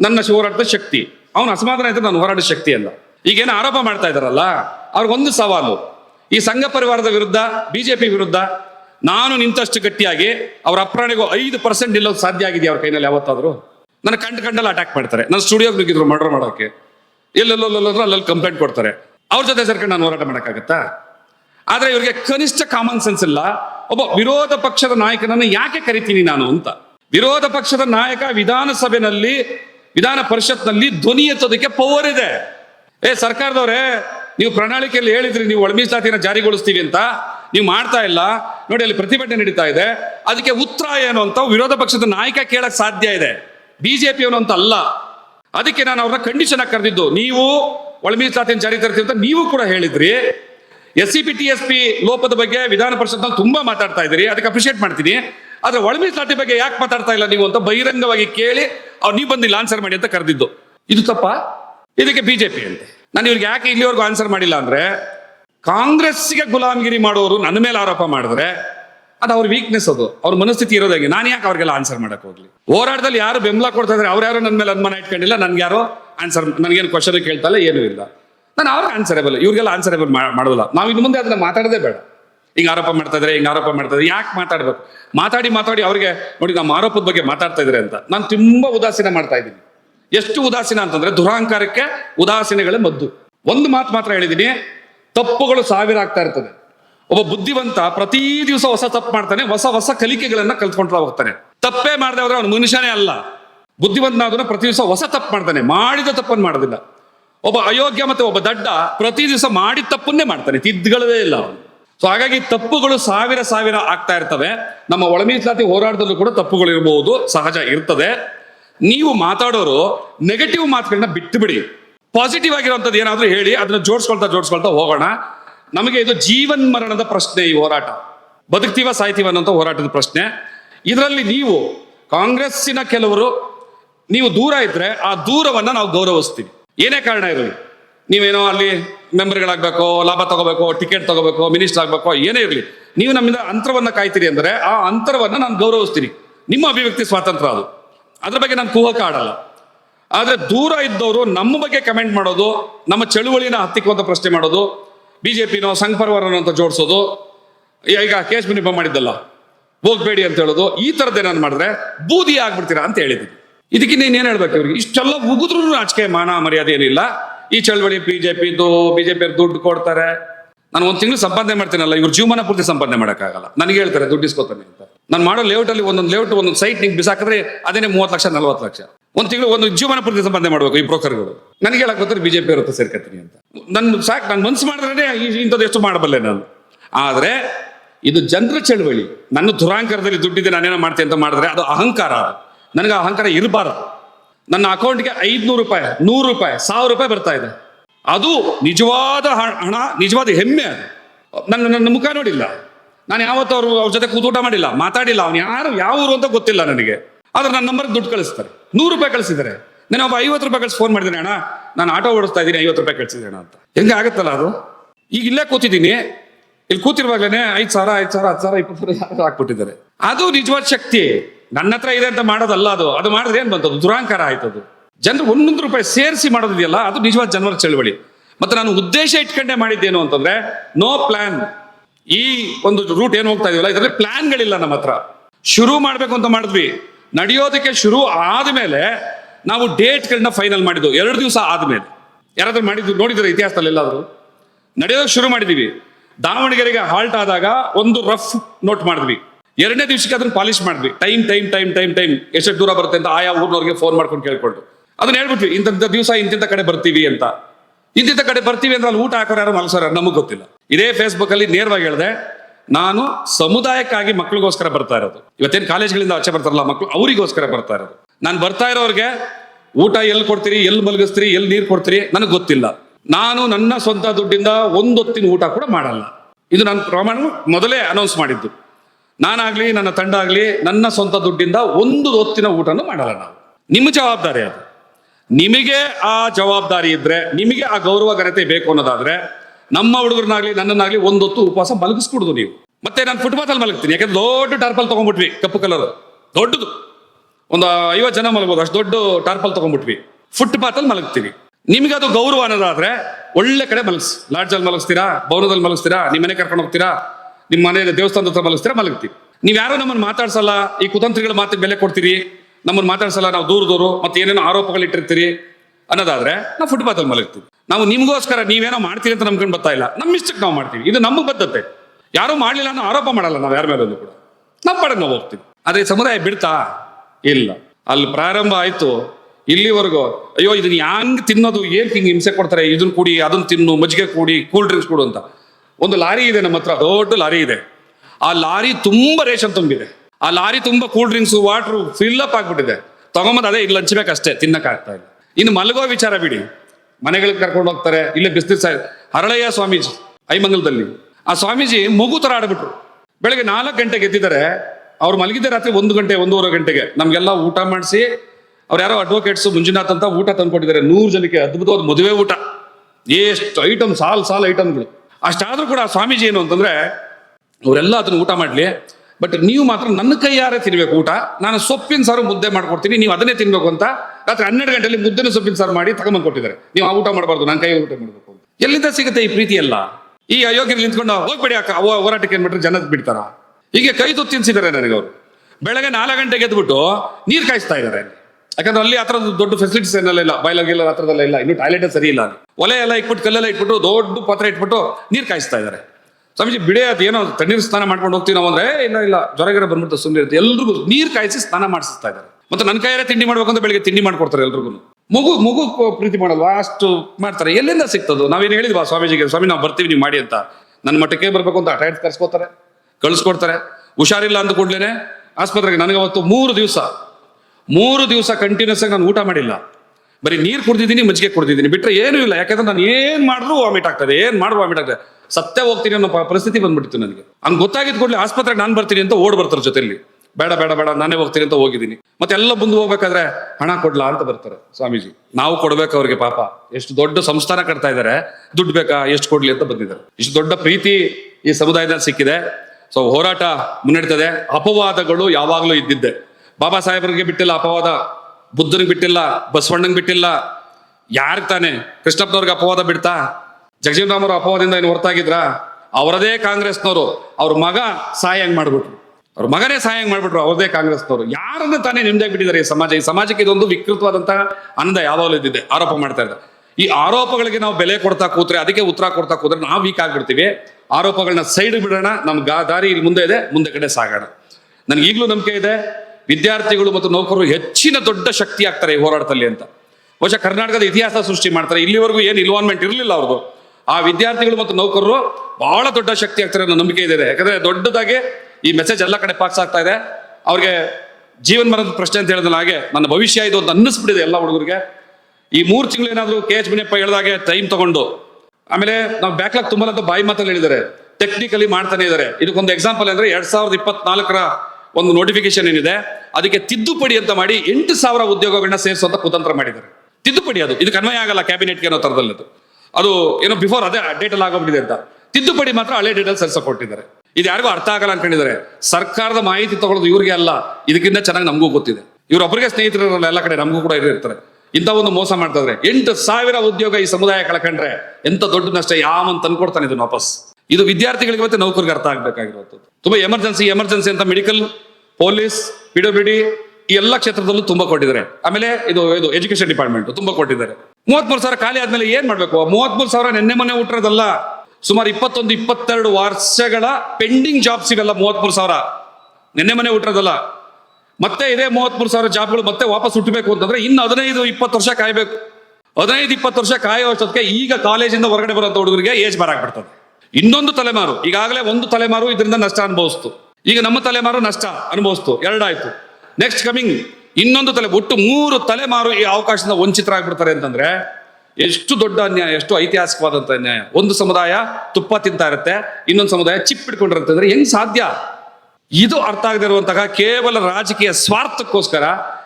ನನ್ನ ಹೋರಾಟದ ಶಕ್ತಿ. ಅವನ ಅಸಮಾಧಾನ ಇದ್ರೆ ನನ್ನ ಹೋರಾಟದ ಶಕ್ತಿ ಅಲ್ಲ. ಈಗೇನು ಆರೋಪ ಮಾಡ್ತಾ ಇದ್ದಾರಲ್ಲ, ಅವ್ರಿಗೊಂದು ಸವಾಲು. ಈ ಸಂಘ ಪರಿವಾರದ ವಿರುದ್ಧ ಬಿಜೆಪಿ ವಿರುದ್ಧ ನಾನು ನಿಂತಷ್ಟು ಗಟ್ಟಿಯಾಗಿ ಅವ್ರ ಅಪ್ರಾಣಿಗೂ ಐದು ಪರ್ಸೆಂಟ್ ಇಲ್ಲೋದು ಸಾಧ್ಯ ಆಗಿದೆ ಅವ್ರ ಕೈನಲ್ಲಿ ಯಾವತ್ತಾದ್ರು? ನನ್ನ ಕಂಡು ಕಂಡಲ್ಲಿ ಅಟ್ಯಾಕ್ ಮಾಡ್ತಾರೆ. ನನ್ನ ಸ್ಟುಡಿಯೋಗೆ ನುಗ್ಗಿದ್ರು ಮರ್ಡರ್ ಮಾಡೋಕೆ ಎಲ್ಲೆಲ್ಲೊಲ್ಲೊಲ್ಲೋ ಅಲ್ಲಲ್ಲಿ ಕಂಪ್ಲೇಂಟ್ ಕೊಡ್ತಾರೆ. ಅವ್ರ ಜೊತೆ ಸೇರ್ಕೊಂಡು ನಾನು ಹೋರಾಟ ಮಾಡೋಕ್ಕಾಗತ್ತಾ? ಆದ್ರೆ ಇವರಿಗೆ ಕನಿಷ್ಠ ಕಾಮನ್ ಸೆನ್ಸ್ ಇಲ್ಲ. ಒಬ್ಬ ವಿರೋಧ ಪಕ್ಷದ ನಾಯಕನನ್ನು ಯಾಕೆ ಕರಿತೀನಿ ನಾನು ಅಂತ? ವಿರೋಧ ಪಕ್ಷದ ನಾಯಕ ವಿಧಾನಸಭೆನಲ್ಲಿ, ವಿಧಾನ ಪರಿಷತ್ನಲ್ಲಿ ಧ್ವನಿ ಎತ್ತೋದಕ್ಕೆ ಪವರ್ ಇದೆ. ಏ ಸರ್ಕಾರದವರೇ, ನೀವು ಪ್ರಣಾಳಿಕೆಯಲ್ಲಿ ಹೇಳಿದ್ರಿ, ನೀವು ಒಳಮೀಸಾತಿನ ಜಾರಿಗೊಳಿಸ್ತೀವಿ ಅಂತ. ನೀವು ಮಾಡ್ತಾ ಇಲ್ಲ. ನೋಡಿ, ಅಲ್ಲಿ ಪ್ರತಿಭಟನೆ ನಡೀತಾ ಇದೆ. ಅದಕ್ಕೆ ಉತ್ತರ ಏನು ಅಂತ ವಿರೋಧ ಪಕ್ಷದ ನಾಯಕ ಕೇಳಕ್ ಸಾಧ್ಯ ಇದೆ. ಬಿಜೆಪಿಯವನು ಅಂತ ಅಲ್ಲ. ಅದಕ್ಕೆ ನಾನು ಅವ್ರನ್ನ ಕಂಡೀಷನ್ ಆಗಿ ಕರೆದಿದ್ದು. ನೀವು ಒಳ ಜಾರಿ ತರ್ತೀವಿ ಅಂತ ನೀವು ಕೂಡ ಹೇಳಿದ್ರಿ. S C P T S P ಲೋಪದ ಬಗ್ಗೆ ವಿಧಾನ ಪರಿಷತ್ನಲ್ಲಿ ತುಂಬಾ ಮಾತಾಡ್ತಾ ಇದ್ದೀರಿ. ಅದಕ್ಕೆ ಅಪ್ರಿಷಿಯೇಟ್ ಮಾಡ್ತೀನಿ. ಆದ್ರೆ ಒಳ ಮೀಸಲಾತಿ ಬಗ್ಗೆ ಯಾಕೆ ಮಾತಾಡ್ತಾ ಇಲ್ಲ ನೀವು ಅಂತ ಬಹಿರಂಗವಾಗಿ ಕೇಳಿ ಅವ್ರು ನೀವು ಬಂದಿಲ್ಲ ಆನ್ಸರ್ ಮಾಡಿ ಅಂತ ಕರೆದಿದ್ದು. ಇದು ತಪ್ಪ? ಇದಕ್ಕೆ ಬಿಜೆಪಿ ಅಂತೆ. ನಾನು ಇವ್ರಿಗೆ ಯಾಕೆ ಇಲ್ಲಿವರೆಗೂ ಆನ್ಸರ್ ಮಾಡಿಲ್ಲ ಅಂದ್ರೆ ಕಾಂಗ್ರೆಸ್ಗೆ ಗುಲಾಮಗಿರಿ ಮಾಡೋರು ನನ್ನ ಮೇಲೆ ಆರೋಪ ಮಾಡಿದ್ರೆ ಅದು ಅವ್ರ ವೀಕ್ನೆಸ್ ಅದು. ಅವ್ರ ಮನಸ್ಥಿತಿ ಇರೋದಾಗಿ. ನಾನು ಯಾಕೆ ಅವ್ರಿಗೆಲ್ಲ ಆನ್ಸರ್ ಮಾಡಕ್ ಹೋಗ್ಲಿ? ಹೋರಾಟದಲ್ಲಿ ಯಾರು ಬೆಂಬಲ ಕೊಡ್ತಾ ಇದ್ರೆ? ಅವ್ರು ಯಾರು ನನ್ನ ಮೇಲೆ ಅನುಮಾನ ಇಟ್ಕೊಂಡಿಲ್ಲ? ನನ್ಗೆ ಯಾರೋ ಆನ್ಸರ್ ನನಗೇನು ಕ್ವಶನ್ ಕೇಳ್ತಾ ಇಲ್ಲ? ಏನೂ ಇಲ್ಲ. ನಾನು ಅವ್ರಿಗೆ ಆನ್ಸರೇಬಲ್ ಇವ್ರಿಗೆಲ್ಲ ಆನ್ಸರೇಬಲ್ ಮಾಡೋಲ್ಲ ನಾವು ಇನ್ನು ಮುಂದೆ ಅದನ್ನ ಮಾತಾಡದೇ ಬೇಡ. ಹಿಂಗೆ ಆರೋಪ ಮಾಡ್ತಾ ಇದ್ರೆ, ಹಿಂಗೆ ಆರೋಪ ಮಾಡ್ತಾ ಇದ್ರೆ. ಯಾಕೆ ಮಾತಾಡ್ಬೇಕು? ಮಾತಾಡಿ ಮಾತಾಡಿ ಅವ್ರಿಗೆ, ನೋಡಿ ನಮ್ಮ ಆರೋಪದ ಬಗ್ಗೆ ಮಾತಾಡ್ತಾ ಇದ್ರೆ ಅಂತ. ನಾನು ತುಂಬಾ ಉದಾಸೀನ ಮಾಡ್ತಾ ಇದ್ದೀನಿ. ಎಷ್ಟು ಉದಾಸೀನ ಅಂತಂದ್ರೆ ದುರಹಂಕಾರಕ್ಕೆ ಉದಾಸೀನಗಳೇ ಮದ್ದು. ಒಂದು ಮಾತು ಮಾತ್ರ ಹೇಳಿದ್ದೀನಿ ತಪ್ಪುಗಳು ಸಾವಿರ ಆಗ್ತಾ ಇರ್ತದೆ. ಒಬ್ಬ ಬುದ್ಧಿವಂತ ಪ್ರತಿ ದಿವಸ ಹೊಸ ತಪ್ಪು ಮಾಡ್ತಾನೆ, ಹೊಸ ಹೊಸ ಕಲಿಕೆಗಳನ್ನ ಕಲ್ತ್ಕೊಂಡ್ತಾ ಹೋಗ್ತಾನೆ. ತಪ್ಪೇ ಮಾಡದೆ ಹೋದ್ರೆ ಅವನು ಮನುಷ್ಯನೇ ಅಲ್ಲ. ಬುದ್ಧಿವಂತನಾದನು ಪ್ರತಿ ದಿವಸ ಹೊಸ ತಪ್ಪು ಮಾಡ್ತಾನೆ, ಮಾಡಿದ ತಪ್ಪನ್ನು ಮಾಡೋದಿಲ್ಲ. ಒಬ್ಬ ಅಯೋಗ್ಯ ಮತ್ತೆ ಒಬ್ಬ ದಡ್ಡ ಪ್ರತಿ ದಿವಸ ಮಾಡಿದ ತಪ್ಪನ್ನೇ ಮಾಡ್ತಾನೆ ತಿದ್ದುಗಳದೇ ಇಲ್ಲ ಅವನು. ಸೊ ಹಾಗಾಗಿ ತಪ್ಪುಗಳು ಸಾವಿರ ಸಾವಿರ ಆಗ್ತಾ ಇರ್ತವೆ. ನಮ್ಮ ಒಳಮೀಸಲಾತಿ ಹೋರಾಟದಲ್ಲೂ ಕೂಡ ತಪ್ಪುಗಳು ಇರಬಹುದು ಸಹಜ ಇರ್ತದೆ. ನೀವು ಮಾತಾಡೋರು ನೆಗೆಟಿವ್ ಮಾತುಗಳನ್ನ ಬಿಟ್ಟು ಬಿಡಿ ಪಾಸಿಟಿವ್ ಆಗಿರುವಂಥದ್ದು ಏನಾದರೂ ಹೇಳಿ, ಅದನ್ನ ಜೋಡಿಸ್ಕೊಳ್ತಾ ಜೋಡಿಸ್ಕೊಳ್ತಾ ಹೋಗೋಣ. ನಮಗೆ ಇದು ಜೀವನ್ ಮರಣದ ಪ್ರಶ್ನೆ ಈ ಹೋರಾಟ. ಬದುಕ್ತೀವ, ಸಾಯ್ತೀವ ಅನ್ನೋಂಥ ಹೋರಾಟದ ಪ್ರಶ್ನೆ. ಇದರಲ್ಲಿ ನೀವು, ಕಾಂಗ್ರೆಸ್ಸಿನ ಕೆಲವರು, ನೀವು ದೂರ ಇದ್ರೆ ಆ ದೂರವನ್ನ ನಾವು ಗೌರವಿಸ್ತೀವಿ. ಏನೇ ಕಾರಣ ಇರಲಿ. ನೀವೇನೋ ಅಲ್ಲಿ ಮೆಂಬರ್ಗಳಾಗಬೇಕು, ಲಾಭ ತಗೋಬೇಕು, ಟಿಕೆಟ್ ತಗೋಬೇಕು, ಮಿನಿಸ್ಟರ್ ಆಗಬೇಕು, ಏನೇ ಇರಲಿ. ನೀವು ನಮ್ಮಿಂದ ಅಂತರವನ್ನ ಕಾಯ್ತೀರಿ ಅಂದ್ರೆ ಆ ಅಂತರವನ್ನ ನಾನು ಗೌರವಿಸ್ತೀನಿ. ನಿಮ್ಮ ಅಭಿವ್ಯಕ್ತಿ ಸ್ವಾತಂತ್ರ್ಯ ಅದು. ಅದ್ರ ಬಗ್ಗೆ ನಾನು ಕೂಹಕ ಆಡಲ್ಲ. ಆದ್ರೆ ದೂರ ಇದ್ದವರು ನಮ್ಮ ಬಗ್ಗೆ ಕಮೆಂಟ್ ಮಾಡೋದು, ನಮ್ಮ ಚಳುವಳಿನ ಹತ್ತಿಕ್ಕುವಂತ ಪ್ರಶ್ನೆ ಮಾಡೋದು, ಬಿಜೆಪಿನೋ ಸಂಘ ಪರಿವಾರನೋ ಅಂತ ಜೋಡಿಸೋದು. ಈಗ ಕೇಶ್ ವಿನಿಪ ಮಾಡಿದ್ದಲ್ಲ, ಹೋಗ್ಬೇಡಿ ಅಂತ ಹೇಳೋದು, ಈ ಥರದ್ದು ಏನಾದ್ರು ಮಾಡಿದ್ರೆ ಬೂದಿ ಆಗ್ಬಿಡ್ತೀರಾ ಅಂತ ಹೇಳಿದ್ವಿ ಇದಕ್ಕೆ ನೀನು ಏನು ಹೇಳ್ಬೇಕು ಇವ್ರಿಗೆ? ಇಷ್ಟೆಲ್ಲ ಉಗಿದ್ರು ರಾಜಕೀಯ ಮಾನ ಮರ್ಯಾದೆ ಏನಿಲ್ಲ. ಈ ಚಳವಳಿ ಬಿಜೆಪಿದು ಬಿಜೆಪಿ ದುಡ್ಡು ಕೊಡ್ತಾರೆ. ನಾನು ಒಂದು ತಿಂಗಳು ಸಂಪಾದನೆ ಮಾಡ್ತೀನಲ್ಲ, ಇವ್ರ ಜೀವನ ಪೂರ್ತಿ ಸಂಪಾದನೆ ಮಾಡೋಕ್ಕಾಗಲ್ಲ. ನನಗೆ ಹೇಳ್ತಾರೆ, ದುಡ್ಡು ಇಸ್ಕೊತಾನೆ ಅಂತ. ನಾನು ಮಾಡೋ ಲೇಔಟ್ ಅಲ್ಲಿ ಒಂದೊಂದು ಲೇಔಟ್ ಒಂದೊಂದು ಸೈಟ್ ನಿಂಗೆ ಬಿಸಾಕಿದ್ರೆ ಅದೇನೇ ಮೂವತ್ತು ಲಕ್ಷ, ನಲ್ವತ್ತು ಲಕ್ಷ. ಒಂದು ತಿಂಗಳು ಒಂದು ಜೀವನ ಪೂರ್ತಿ ಸಂಬಂಧ ಮಾಡಬೇಕು ಈ ಬ್ರೋಕರ್ಗಳು ನನಗೆ ಹೇಳಕ್ ಗೊತ್ತಾರೆ ಬಿಜೆಪಿ ಅವ್ರ ಹತ್ರ ಸೇರ್ಕತ್ತೀನಿ ಅಂತ. ನನ್ನ ಸಾಕು, ನಾನು ಮನ್ಸು ಮಾಡಿದ್ರೆ ಇಂಥದ್ದು ಎಷ್ಟು ಮಾಡಬಲ್ಲೆ ನಾನು. ಆದರೆ ಇದು ಜನರ ಚಳವಳಿ. ನನ್ನ ದುರಾಂಕಾರದಲ್ಲಿ ದುಡ್ಡಿದೆ, ನಾನೇನೋ ಮಾಡ್ತೀನಿ ಅಂತ ಮಾಡಿದ್ರೆ ಅದು ಅಹಂಕಾರ. ನನಗೆ ಅಹಂಕಾರ ಇರಬಾರದು. ನನ್ನ ಅಕೌಂಟ್ಗೆ ಐದ್ನೂರು ರೂಪಾಯಿ, ನೂರು ರೂಪಾಯಿ, ಸಾವಿರ ರೂಪಾಯಿ ಬರ್ತಾ ಇದೆ. ಅದು ನಿಜವಾದ ಹಣ, ನಿಜವಾದ ಹೆಮ್ಮೆ ಅದು. ನನ್ನ ನನ್ನ ಮುಖ ನೋಡಿಲ್ಲ. ನಾನು ಯಾವತ್ತೂ ಅವರು ಅವ್ರ ಜೊತೆ ಕೂತೂಟ ಮಾಡಿಲ್ಲ, ಮಾತಾಡಿಲ್ಲ. ಅವ್ನು ಯಾರು, ಯಾವ ಊರು ಅಂತ ಗೊತ್ತಿಲ್ಲ ನನಗೆ. ಆದ್ರೆ ನನ್ನ ನಂಬರ್ಗೆ ದುಡ್ಡು ಕಳಿಸ್ತಾರೆ. ನೂರು ರೂಪಾಯಿ ಕಳಿಸಿದ್ದಾರೆ. ನಾನು ಒಬ್ಬ ಐವತ್ತು ರೂಪಾಯಿ ಕಳಿಸಿ ಫೋನ್ ಮಾಡಿದ್ದೀನಿ ಅಣ್ಣ, ನಾನು ಆಟೋ ಓಡಿಸ್ತಾ ಇದ್ದೀನಿ, ಐವತ್ತು ರೂಪಾಯಿ ಕಳಿಸಿದೆ ಅಣ್ಣ ಅಂತ. ಹೆಂಗೆ ಆಗುತ್ತಲ್ಲ ಅದು? ಈಗ ಇಲ್ಲೇ ಕೂತಿದ್ದೀನಿ. ಇಲ್ಲಿ ಕೂತಿರುವಾಗಲೇ ಐದು ಸಾವಿರ ಐದು ಸಾವಿರ, ಹತ್ತು ಸಾವಿರ, ಇಪ್ಪತ್ತು ಸಾವಿರ ಹಾಕ್ಬಿಟ್ಟಿದ್ದಾರೆ. ಅದು ನಿಜವಾದ ಶಕ್ತಿ. ನನ್ನ ಹತ್ರ ಇದೆ ಅಂತ ಮಾಡೋದಲ್ಲ ಅದು. ಅದು ಮಾಡಿದ್ರೆ ಏನು ಬಂತದ್ದು ದುರಾಂಕಾರ ಆಯ್ತದು ಜನರು ಒಂದೊಂದು ರೂಪಾಯಿ ಸೇರಿಸಿ ಮಾಡೋದಿದೆಯಲ್ಲ, ಅದು ನಿಜವಾದ ಜನರ ಚಳವಳಿ. ಮತ್ತೆ ನಾನು ಉದ್ದೇಶ ಇಟ್ಕೊಂಡೇ ಮಾಡಿದ್ದೇನು ಅಂತಂದ್ರೆ ನೋ ಪ್ಲಾನ್ ಈ ಒಂದು ರೂಟ್ ಏನು ಹೋಗ್ತಾ ಇದೀವಲ್ಲ ಇದರಲ್ಲಿ ಪ್ಲಾನ್ಗಳಿಲ್ಲ ನಮ್ಮ ಹತ್ರ. ಶುರು ಮಾಡ್ಬೇಕು ಅಂತ ಮಾಡಿದ್ವಿ. ನಡೆಯೋದಕ್ಕೆ ಶುರು ಆದ್ಮೇಲೆ ನಾವು ಡೇಟ್ಗಳನ್ನ ಫೈನಲ್ ಮಾಡಿದ್ವು. ಎರಡು ದಿವಸ ಆದ್ಮೇಲೆ. ಯಾರಾದ್ರೂ ಮಾಡಿದ್ವಿ ನೋಡಿದ್ರೆ ಇತಿಹಾಸದಲ್ಲಿ ಎಲ್ಲಾದರೂ? ನಡೆಯೋದಕ್ಕೆ ಶುರು ಮಾಡಿದೀವಿ ದಾವಣಗೆರೆಗೆ ಹಾಲ್ಟ್ ಆದಾಗ ಒಂದು ರಫ್ ನೋಟ್ ಮಾಡಿದ್ವಿ. ಎರಡನೇ ದಿವಸಕ್ಕೆ ಅದನ್ನ ಪಾಲಿಶ್ ಮಾಡಿದ್ವಿ. Time time time time time ಎಷ್ಟು ದೂರ ಬರುತ್ತೆ ಅಂತ ಆಯಾ ಊರ್ನವ್ರಿಗೆ ಫೋನ್ ಮಾಡ್ಕೊಂಡು ಕೇಳ್ಕೊಂಡು. ಅದನ್ನ ಹೇಳ್ಬಿಟ್ವಿ ಇಂಥ ದಿವಸ ಇಂತಿಂತ ಕಡೆ ಬರ್ತೀವಿ ಅಂತ. ಇಂತಿಂತ ಕಡೆ ಬರ್ತೀವಿ ಅಂದ್ರೆ ಅಲ್ಲಿ ಊಟ ಹಾಕೋರು ಯಾರು ಮಲಸೋರು ನಮಗೆ ಗೊತ್ತಿಲ್ಲ. ಇದೇ ಫೇಸ್ಬುಕ್ ಅಲ್ಲಿ ನೇರವಾಗಿ ಹೇಳಿದೆ, ನಾನು ಸಮುದಾಯಕ್ಕಾಗಿ ಮಕ್ಕಳಿಗೋಸ್ಕರ ಬರ್ತಾ ಇರೋದು. ಇವತ್ತೇನು ಕಾಲೇಜ್ಗಳಿಂದ ಆಚೆ ಬರ್ತಾರಲ್ಲ ಮಕ್ಕಳು ಅವರಿಗೋಸ್ಕರ ಬರ್ತಾ ಇರೋದು. ನಾನು ಬರ್ತಾ ಇರೋರಿಗೆ ಊಟ ಎಲ್ಲಿ ಕೊಡ್ತೀರಿ ಎಲ್ಲಿ ಮಲಗಿಸ್ತೀರಿ ಎಲ್ಲಿ ನೀರು ಕೊಡ್ತೀರಿ ನನಗೆ ಗೊತ್ತಿಲ್ಲ. ನಾನು ನನ್ನ ಸ್ವಂತ ದುಡ್ಡಿಂದ ಒಂದೊತ್ತಿನ ಊಟ ಕೂಡ ಮಾಡಲ್ಲ. ಇದು ನಾನು ಪ್ರಮಾಣ ಮೊದಲೇ ಅನೌನ್ಸ್ ಮಾಡಿದ್ದು. ನಾನಾಗ್ಲಿ, ನನ್ನ ತಂಡ ಆಗಲಿ ನನ್ನ ಸ್ವಂತ ದುಡ್ಡಿಂದ ಒಂದು ಹೊತ್ತಿನ ಊಟನೂ ಮಾಡಲ್ಲ ನಾವು. ನಿಮ್ಮ ಜವಾಬ್ದಾರಿ ಅದು. ನಿಮಗೆ ಆ ಜವಾಬ್ದಾರಿ ಇದ್ರೆ, ನಿಮಗೆ ಆ ಗೌರವ ಘನತೆ ಬೇಕು ಅನ್ನೋದಾದ್ರೆ ನಮ್ಮ ಹುಡುಗರನ್ನಾಗ್ಲಿ, ನನ್ನನ್ನಾಗ್ಲಿ ಒಂದೊತ್ತು ಉಪವಾಸ ಮಲಗಿಸ್ಕೊಡುದು ನೀವು. ಮತ್ತೆ ನಾನು ಫುಟ್ಪಾತ್ ಅಲ್ಲಿ ಮಲಗ್ತೀನಿ, ಯಾಕಂದ್ರೆ ದೊಡ್ಡ ಟಾರ್ಪಲ್ ತಗೊಂಡ್ಬಿಟ್ವಿ ಕಪ್ಪು ಕಲರ್ ದೊಡ್ಡದು. ಒಂದು ಐವತ್ತು ಜನ ಮಲಗಬಹುದು ಅಷ್ಟು ದೊಡ್ಡ ಟಾರ್ಪಲ್ ತಗೊಂಡ್ಬಿಟ್ವಿ ಫುಟ್ಪಾತ್ ಅಲ್ಲಿ ಮಲಗ್ತೀವಿ ನಿಮಗೆ ಅದು ಗೌರವ ಅನ್ನೋದಾದ್ರೆ ಒಳ್ಳೆ ಕಡೆ ಮಲಗಿಸಿ. ಲಾಡ್ಜಲ್ಲಿ ಮಲಗಿಸ್ತೀರಾ, ಭವನದಲ್ಲಿ ಮಲಗಿಸ್ತೀರಾ ನಿಮ್ಮ ಮನೆ ಕರ್ಕೊಂಡು ಹೋಗ್ತೀರಾ ನಿಮ್ಮ ಮನೆ ದೇವಸ್ಥಾನದ ಹತ್ರ ಮಲಗಿಸ್ತೀರಾ, ಮಲಗ್ತೀವಿ. ನೀವು ಯಾರು ನಮ್ಮನ್ನು ಮಾತಾಡ್ಸಲ್ಲ, ಈ ಕುತಂತ್ರಿಗಳ ಮಾತಿಗೆ ಬೆಲೆ ಕೊಡ್ತೀರಿ, ನಮ್ಮನ್ನು ಮಾತಾಡ್ಸಲ್ಲ, ನಾವು ದೂರ ದೂರು ಮತ್ತೆ ಏನೇನೋ ಆರೋಪಗಳು ಇಟ್ಟಿರ್ತೀರಿ ಅನ್ನೋದಾದ್ರೆ ನಾವು ಫುಟ್ಪಾತ್ ಅಲ್ಲಿ ಮಲಗ್ತೀವಿ. ನಾವು ನಿಮಗೋಸ್ಕರ ನೀವೇನೋ ಮಾಡ್ತೀರಿ ಅಂತ ನಮ್ಕೊಂಡು ಬರ್ತಾ ಇಲ್ಲ. ನಮ್ಮ ಇಷ್ಟಕ್ಕೆ ನಾವು ಮಾಡ್ತೀವಿ. ಇದು ನಮ್ಮ ಬದ್ಧತೆ ಯಾರು ಮಾಡಲಿಲ್ಲ ಅನ್ನೋ ಆರೋಪ ಮಾಡಲ್ಲ ನಾವು ಯಾರ ಮೇಲೂ ಕೂಡ. ನಮ್ಮ ಪಡೆ ನಾವು ಹೋಗ್ತೀವಿ. ಆದ್ರೆ ಸಮುದಾಯ ಬಿಡ್ತಾ ಇಲ್ಲ. ಅಲ್ಲಿ ಪ್ರಾರಂಭ ಆಯ್ತು. ಇಲ್ಲಿವರೆಗೂ, ಅಯ್ಯೋ ಇದನ್ನ ಹ್ಯಾಂಗ್ ತಿನ್ನೋದು? ಏನ್ ಹಿಂಗ್ ಹಿಂಸೆ ಕೊಡ್ತಾರೆ? ಇದನ್ನ ಕುಡಿ ಅದನ್ನ ತಿನ್ನು, ಮಜ್ಜಿಗೆ ಕೂಡಿ ಕೂಲ್ ಡ್ರಿಂಕ್ಸ್ ಕೊಡು ಅಂತ. ಒಂದು ಲಾರಿ ಇದೆ ನಮ್ಮ ಹತ್ರ, ದೊಡ್ಡ ಲಾರಿ ಇದೆ. ಆ ಲಾರಿ ತುಂಬಾ ರೇಷನ್ ತುಂಬಿದೆ. ಆ ಲಾರಿ ತುಂಬಾ cool drinks water fill up ಆಗ್ಬಿಟ್ಟಿದೆ. ತಗೊಂಬಂದ್ ಅದೇ ಇಲ್ಲಿ ಹಂಚ್ಬೇಕಷ್ಟೇ ಬೇಕಷ್ಟೇ ಆಗ್ತಾ ಇಲ್ಲ. ಇನ್ನು ಮಲಗೋ ವಿಚಾರ ಬಿಡಿ. ಮನೆಗಳಿಗೆ ಕರ್ಕೊಂಡು ಹೋಗ್ತಾರೆ. ಇಲ್ಲೇ ಬಿಸ್ತಿರ್ ಸಾಯ್ ಹರಳಯ್ಯ ಸ್ವಾಮೀಜಿ, ಐಮಂಗಲದಲ್ಲಿ. ಆ ಸ್ವಾಮೀಜಿ ಮಗು ಥರ ಆಡ್ಬಿಟ್ರು. ಬೆಳಗ್ಗೆ ನಾಲ್ಕು ಗಂಟೆಗೆ ಎದ್ದಿದ್ದಾರೆ. ಅವ್ರು ಮಲಗಿದ್ದೆ ರಾತ್ರಿ ಒಂದು ಗಂಟೆ, ಒಂದೂವರೆ ಗಂಟೆಗೆ. ನಮಗೆಲ್ಲ ಊಟ ಮಾಡಿಸಿ, ಅವ್ರು ಯಾರೋ ಅಡ್ವೊಕೇಟ್ಸ್ ಮಂಜುನಾಥ್ ಅಂತ ಊಟ ತಂದ್ಕೊಟ್ಟಿದ್ದಾರೆ. ನೂರು ಜನಕ್ಕೆ ಅದ್ಭುತವಾದ ಮದುವೆ ಊಟ. ಎಷ್ಟು ಐಟಮ್ ಸಾಲ್ ಸಾಲ್ ಐಟಮ್ಗಳು ಅಷ್ಟಾದ್ರೂ ಕೂಡ ಆ ಸ್ವಾಮೀಜಿ ಏನು ಅಂತಂದ್ರೆ ಅವರೆಲ್ಲ ಅದನ್ನ ಊಟ ಮಾಡ್ಲಿ. ಬಟ್ ನೀವು ಮಾತ್ರ ನನ್ನ ಕೈಯಾರೆ ತಿನ್ಬೇಕು ಊಟ. ನಾನು ಸೊಪ್ಪಿನ ಸಾರು ಮುದ್ದೆ ಮಾಡ್ಕೊಡ್ತೀನಿ, ನೀವು ಅದನ್ನೇ ತಿನ್ಬೇಕು ಅಂತ ರಾತ್ರಿ ಹನ್ನೆರಡು ಗಂಟೆಯಲ್ಲಿ ಮುದ್ದೆನ ಸೊಪ್ಪಿನ ಸಾರು ಮಾಡಿ ತಗೊಂಬಂದು ಕೊಟ್ಟಿದ್ದಾರೆ ನೀವು ಆ ಊಟ ಮಾಡಬಾರ್ದು ನನ್ನ ಕೈ ಊಟ ಮಾಡಬೇಕು ಎಲ್ಲಿಂದ ಸಿಗುತ್ತೆ ಈ ಪ್ರೀತಿ ಎಲ್ಲ? ಈ ಅಯೋಗ್ಯದಲ್ಲಿ ನಿಂತ್ಕೊಂಡು ಹೋಗ್ಬೇಡಿ ಅಕ್ಕ ಹೋರಾಟಕ್ಕೆ ಏನ್ಬಿಟ್ರೆ ಜನ ಬಿಡ್ತಾರ? ಹೀಗೆ ಕೈ ತುತ್ತು ತಿನ್ಸಿದ್ದಾರೆ ನನಗೆ ಅವರು. ಬೆಳಗ್ಗೆ ನಾಲ್ಕು ಗಂಟೆಗೆ ಎದ್ಬಿಟ್ಟು ನೀರು ಕಾಯಿಸ್ತಾ ಇದ್ದಾರೆ. ಯಾಕಂದ್ರೆ ಅಲ್ಲಿ ಆತರ ದೊಡ್ಡ ಫೆಸಿಲಿಟೀಸ್ ಏನೆಲ್ಲ ಇಲ್ಲ ಬಾಯ್ಲಾಗಿಲ್ಲ ಹತ್ರದಲ್ಲ ಇಲ್ಲ, ಇನ್ನು ಟಾಯ್ಲೆಟ್ ಸರಿ ಇಲ್ಲ ಒಲೆ ಎಲ್ಲ ಇಟ್ಬಿಟ್ಟು, ಕಲ್ಲೆಲ್ಲ ಇಟ್ಬಿಟ್ಟು, ದೊಡ್ಡ ಪಾತ್ರೆ ಇಟ್ಬಿಟ್ಟು ನೀರು ಕಾಯಿಸ್ತಾ ಇದ್ದಾರೆ. ಸ್ವಾಮೀಜಿ ಬಿಡೆ ಅದು ಏನೋ ತಣ್ಣೀರು ಸ್ನಾನ ಮಾಡ್ಕೊಂಡು ಹೋಗ್ತೀವಿ ನಾವು ಅಂದ್ರೆ "ಏ, ಇಲ್ಲ ಇಲ್ಲ ಜ್ವರಗಿರ ಬಂದ್ಬಿಟ್ಟು ಸುಮ್ಮನೆ ಇರುತ್ತೆ. ಎಲ್ರಿಗೂ ನೀರು ಕಾಯಿಸಿ ಸ್ನಾನ ಮಾಡಿಸ್ತಾ ಇದ್ದಾರೆ. ಮತ್ತೆ ನನ್ನ ಕೈಯಾರೆ ತಿಂಡಿ ಮಾಡ್ಬೇಕು ಅಂತ ಬೆಳಿಗ್ಗೆ ತಿಂಡಿ ಮಾಡ್ಕೊಡ್ತಾರೆ ಎಲ್ರಿಗೂ. ಮಗು ಮಗು ಪ್ರೀತಿ ಮಾಡಲ್ವಾ? ಅಷ್ಟು ಮಾಡ್ತಾರೆ. ಎಲ್ಲಿಂದ ಸಿಗ್ತದ್ದು ನಾವೇನು ಹೇಳಿದ್ವಾ ಸ್ವಾಮೀಜಿಗೆ ಸ್ವಾಮಿ ನಾವು ಬರ್ತೀವಿ ನೀವು ಮಾಡಿ ಅಂತ. ನನ್ನ ಮಟ್ಟಕ್ಕೆ ಬರ್ಬೇಕು ಅಂತ ಅಟೈಡ್ ಕರ್ಸ್ಕೊತಾರೆ ಕಳಿಸ್ಕೊಡ್ತಾರೆ. ಹುಷಾರಿಲ್ಲ ಅಂದ ಕೂಡಲೇ ಆಸ್ಪತ್ರೆಗೆ. ನನಗೆ ಅವತ್ತು ಮೂರು ದಿವಸ ಮೂರು ದಿವಸ ಕಂಟಿನ್ಯೂಸ್ ಆಗಿ ನಾನು ಊಟ ಮಾಡಿಲ್ಲ. ಬರೀ ನೀರು ಕುಡ್ದಿದ್ದೀನಿ, ಮಜ್ಜಿಗೆ ಕುಡ್ದಿದ್ದೀನಿ. ಬಿಟ್ಟರೆ ಏನೂ ಇಲ್ಲ. ಯಾಕಂದ್ರೆ ನಾನು ಏನು ಮಾಡಿದ್ರು ವಾಮಿಟ್ ಆಗ್ತದೆ, ಏನು ಮಾಡಿದ್ರು ವಾಮಿಟ್ ಆಗ್ತದೆ. ಸತ್ಯ ಹೋಗ್ತೀನಿ ಅನ್ನೋ ಪರಿಸ್ಥಿತಿ ಬಂದ್ಬಿಟ್ಟಿತ್ತು ನನಗೆ. ಹಂಗೆ ಗೊತ್ತಾಗಿದ್ದು ಕೂಡಲೇ ಆಸ್ಪತ್ರೆಗೆ ನಾನು ಬರ್ತೀನಿ ಅಂತ ಓಡ್ ಬರ್ತಾರೆ ಜೊತೆಲಿ. ಬೇಡ ಬೇಡ ಬೇಡ, ನಾನೇ ಹೋಗ್ತೀನಿ ಅಂತ ಹೋಗಿದ್ದೀನಿ. ಮತ್ತೆ ಎಲ್ಲ ಹೋಗ್ಬೇಕಾದ್ರೆ ಹಣ ಕೊಡ್ಲಾ ಅಂತ ಬರ್ತಾರೆ ಸ್ವಾಮೀಜಿ. ನಾವು ಕೊಡ್ಬೇಕು ಅವ್ರಿಗೆ ಪಾಪ. ಎಷ್ಟು ದೊಡ್ಡ ಸಂಸ್ಥಾನ ಕಟ್ತಾ ಇದ್ದಾರೆ ದುಡ್ಡು ಬೇಕಾ, ಎಷ್ಟು ಕೊಡ್ಲಿ ಅಂತ ಬಂದಿದ್ದಾರೆ. ಇಷ್ಟು ದೊಡ್ಡ ಪ್ರೀತಿ ಈ ಸಮುದಾಯದಲ್ಲಿ ಸಿಕ್ಕಿದೆ. ಸೊ ಹೋರಾಟ ಮುನ್ನಡೀತದೆ. ಅಪವಾದಗಳು ಯಾವಾಗಲೂ ಇದ್ದಿದ್ದೆ. ಬಾಬಾ ಸಾಹೇಬರಿಗೆ ಬಿಟ್ಟಿಲ್ಲ ಅಪವಾದ. ಬುದ್ಧನಿಗೆ ಬಿಟ್ಟಿಲ್ಲ ಬಸವಣ್ಣಂಗೆ ಬಿಟ್ಟಿಲ್ಲ, ಯಾರಿಗೆ ತಾನೆ? ಕೃಷ್ಣಪ್ಪನವ್ರಿಗೆ ಅಪವಾದ ಬಿಡ್ತಾ? ಜಗಜೀವನರಾಮರು ಅಪವಾದದಿಂದ ಏನು ಹೊರತಾಗಿದ್ರ? ಅವರದೇ ಕಾಂಗ್ರೆಸ್ನವರು, ಅವ್ರ ಮಗ ಸಹಾಯ ಮಾಡ್ಬಿಟ್ರು? ಅವ್ರ ಮಗನೇ ಸಹಾಯ ಮಾಡ್ಬಿಟ್ರು? ಅವ್ರದೇ ಕಾಂಗ್ರೆಸ್ನವರು. ಯಾರನ್ನು ತಾನೇ ನಿಮ್ದಾಗಿ ಬಿಟ್ಟಿದ್ದಾರೆ ಈ ಸಮಾಜ? ಈ ಸಮಾಜಕ್ಕೆ ಇದೊಂದು ವಿಕೃತವಾದಂತಹ ಅಂದ ಯಾವಾಗಲೂ ಇದ್ದಿದೆ, ಆರೋಪ ಮಾಡ್ತಾ ಇದ್ದಾರೆ. ಈ ಆರೋಪಗಳಿಗೆ ನಾವು ಬೆಲೆ ಕೊಡ್ತಾ ಕೂತ್ರೆ, ಅದಕ್ಕೆ ಉತ್ತರ ಕೊಡ್ತಾ ಕೂತ್ರೆ ನಾವು ವೀಕ್ ಆಗ್ಬಿಡ್ತೀವಿ. ಆರೋಪಗಳನ್ನ ಸೈಡ್ ಬಿಡೋಣ ನಮ್ಗೆ ದಾರಿ ಇಲ್ಲಿ ಮುಂದೆ ಇದೆ, ಮುಂದೆ ಕಡೆ ಸಾಗೋಣ. ನನಗೆ ಈಗಲೂ ನಂಬಿಕೆ ಇದೆ ವಿದ್ಯಾರ್ಥಿಗಳು ಮತ್ತು ನೌಕರರು ಹೆಚ್ಚಿನ ದೊಡ್ಡ ಶಕ್ತಿ ಆಗ್ತಾರೆ ಈ ಹೋರಾಟದಲ್ಲಿ ಅಂತ. ಬಹುಶಃ ಕರ್ನಾಟಕದ ಇತಿಹಾಸ ಸೃಷ್ಟಿ ಮಾಡ್ತಾರೆ. ಇಲ್ಲಿವರೆಗೂ ಏನು ಇನ್ವಾಲ್ವ್ಮೆಂಟ್ ಇರಲಿಲ್ಲ ಅವ್ರದ್ದು. ಆ ವಿದ್ಯಾರ್ಥಿಗಳು ಮತ್ತು ನೌಕರರು ಬಹಳ ದೊಡ್ಡ ಶಕ್ತಿ ಆಗ್ತಾರೆ ಅನ್ನೋ ನಂಬಿಕೆ ಇದೆ. ಯಾಕಂದ್ರೆ ದೊಡ್ಡದಾಗಿ ಈ ಮೆಸೇಜ್ ಎಲ್ಲ ಕಡೆ ಪಾಸ್ ಆಗ್ತಾ ಇದೆ. ಅವ್ರಿಗೆ ಜೀವನ ಮರದ ಪ್ರಶ್ನೆ ಅಂತ ಹೇಳಿದ್ರೆ ಹಾಗೆ, ನನ್ನ ಭವಿಷ್ಯ ಇದು ಅಂತ ಅನ್ನಿಸ್ಬಿಟ್ಟಿದೆ ಎಲ್ಲ ಹುಡುಗರಿಗೆ. ಈ ಮೂರು ತಿಂಗಳು ಏನಾದರೂ ಕೆ ಎಚ್ ಬಿನಪ್ಪ ಹೇಳಿದಾಗೆ ಟೈಮ್ ತಗೊಂಡು. ಆಮೇಲೆ ನಾವು ಬ್ಯಾಕ್ಲಾಗ್ ತುಂಬಾ ಬಾಯಿ ಮಾತಲ್ಲಿ ಹೇಳಿದ್ದಾರೆ. ಟೆಕ್ನಿಕಲಿ ಮಾಡ್ತಾನೆ ಇದ್ದಾರೆ. ಇದಕ್ಕೊಂದು ಎಕ್ಸಾಂಪಲ್ ಅಂದ್ರೆ ಎರಡ್ ಸಾವಿರದ ಇಪ್ಪತ್ನಾಲ್ಕರ ಒಂದು ನೋಟಿಫಿಕೇಶನ್ ಏನಿದೆ, ಅದಕ್ಕೆ ತಿದ್ದುಪಡಿ ಅಂತ ಮಾಡಿ ಎಂಟು ಸಾವಿರ ಉದ್ಯೋಗಗಳನ್ನ ಸೇರಿಸುವಂತ ಕುತಂತ್ರ ಮಾಡಿದ್ದಾರೆ. ತಿದ್ದುಪಡಿ ಅದು. ಇದು ಕನ್ವಯ ಆಗಲ್ಲ ಕ್ಯಾಬಿನೆಟ್ಗೆ ಅನ್ನೋ ತರದಲ್ಲಿ ಅದು. ಅದು ಏನೋ ಬಿಫೋರ್ ಅದೇ ಡೇಟ್ ಅಲ್ಲಿ ಆಗೋಗ್ಬಿಟ್ಟಿದೆ ಅಂತ. ತಿದ್ದುಪಡಿ ಮಾತ್ರ ಹಳೆ ಡೇಟ್ ಅಲ್ಲಿ ಸೇರ್ಸ ಕೊಟ್ಟಿದ್ದಾರೆ. ಇದು ಯಾರಿಗೂ ಅರ್ಥ ಆಗಲ್ಲ ಅನ್ಕೊಂಡಿದ್ದಾರೆ. ಸರ್ಕಾರದ ಮಾಹಿತಿ ತಗೊಳ್ಳೋದು ಇವ್ರಿಗೆ ಅಲ್ಲ. ಇದಕ್ಕಿಂತ ಚೆನ್ನಾಗಿ ನಮಗೂ ಗೊತ್ತಿದೆ. ಇವ್ರೊಬ್ಬರಿಗೆ ಸ್ನೇಹಿತರಲ್ಲ ಎಲ್ಲ ಕಡೆ ನಮಗೂ ಕೂಡ ಇರ್ತಾರೆ. ಇಂಥ ಒಂದು ಮೋಸ ಮಾಡ್ತಾ ಇದ್ರೆ. ಎಂಟು ಸಾವಿರ ಉದ್ಯೋಗ ಈ ಸಮುದಾಯ ಕಳ್ಕೊಂಡ್ರೆ ಎಂತ ದೊಡ್ಡ ನಷ್ಟ ಯಾವನ್ ತಂದ್ಕೊಡ್ತಾನೆ ಇದನ್ನ ವಾಪಸ್? ಇದು ವಿದ್ಯಾರ್ಥಿಗಳಿಗೆ ಮತ್ತೆ ನೌಕರಿಗೆ ಅರ್ಥ ಆಗ್ಬೇಕಾಗಿರೋದು. ತುಂಬಾ ಎಮರ್ಜೆನ್ಸಿ ಎಮರ್ಜೆನ್ಸಿ ಅಂತ ಮೆಡಿಕಲ್ ಪೊಲೀಸ್ ಈ ಎಲ್ಲ ಕ್ಷೇತ್ರದಲ್ಲೂ ತುಂಬಾ ಕೊಟ್ಟಿದ್ದಾರೆ. ಆಮೇಲೆ ಇದು ಇದು ಎಜುಕೇಶನ್ ಡಿಪಾರ್ಟ್ಮೆಂಟ್ ತುಂಬಾ ಕೊಟ್ಟಿದ್ದಾರೆ. ಮೂವತ್ಮೂರು ಸಾವಿರ ಖಾಲಿ ಆದ್ಮೇಲೆ ಏನ್ ಮಾಡ್ಬೇಕು? ಮೂವತ್ಮೂರು ಸಾವಿರ ನಿನ್ನೆ ಮೊನ್ನೆ ಹುಟ್ಟಿರೋದಲ್ಲ. ಸುಮಾರು ಇಪ್ಪತ್ತೊಂದು, ಇಪ್ಪತ್ತೆರಡು ವರ್ಷಗಳ ಪೆಂಡಿಂಗ್ ಜಾಬ್ಸ್ ಇವೆಲ್ಲ ಮೂವತ್ಮೂರು ಸಾವಿರ. ನಿನ್ನೆ ಮನೆ ಹುಟ್ಟಿರೋದಲ್ಲ. ಮತ್ತೆ ಇದೇ ಮೂವತ್ಮೂರು ಸಾವಿರ ಜಾಬ್ಗಳು ಮತ್ತೆ ವಾಪಸ್ ಹುಟ್ಟಬೇಕು ಅಂತಂದ್ರೆ ಇನ್ನು ಹದಿನೈದು, ಇಪ್ಪತ್ತು ವರ್ಷ ಕಾಯಬೇಕು. ಹದಿನೈದು, ಇಪ್ಪತ್ತು ವರ್ಷ ಕಾಯೋ ಅಷ್ಟೊತ್ತಿಗೆ ಈಗ ಕಾಲೇಜಿಂದ ಹೊರಗಡೆ ಬರುವಂತ ಹುಡುಗರಿಗೆ ಏಜ್ ಬಾರ್ ಆಗ್ಬಿಡ್ತದೆ. ಇನ್ನೊಂದು ತಲೆಮಾರು, ಈಗಾಗಲೇ ಒಂದು ತಲೆಮಾರು ಇದರಿಂದ ನಷ್ಟ ಅನುಭವಿಸ್ತು. ಈಗ ನಮ್ಮ ತಲೆಮಾರು ನಷ್ಟ ಅನುಭವಿಸ್ತು, ಎರಡಾಯ್ತು. ನೆಕ್ಸ್ಟ್ ಕಮಿಂಗ್ ಇನ್ನೊಂದು ತಲೆ, ಒಟ್ಟು ಮೂರು ತಲೆಮಾರು ಈ ಅವಕಾಶದಿಂದ ವಂಚಿತರಾಗ್ಬಿಡ್ತಾರೆ ಅಂತಂದ್ರೆ, ಎಷ್ಟು ದೊಡ್ಡ ಅನ್ಯಾಯ, ಎಷ್ಟು ಐತಿಹಾಸಿಕವಾದಂತ ಅನ್ಯಾಯ. ಒಂದು ಸಮುದಾಯ ತುಪ್ಪ ತಿಂತಾ ಇರುತ್ತೆ, ಇನ್ನೊಂದು ಸಮುದಾಯ ಚಿಪ್ ಇಟ್ಕೊಂಡಿರುತ್ತೆ ಅಂದ್ರೆ ಹೆಂಗ್ ಸಾಧ್ಯ? ಇದು ಅರ್ಥ ಆಗದೆ ಇರುವಂತಹ ಕೇವಲ ರಾಜಕೀಯ ಸ್ವಾರ್ಥಕ್ಕೋಸ್ಕರ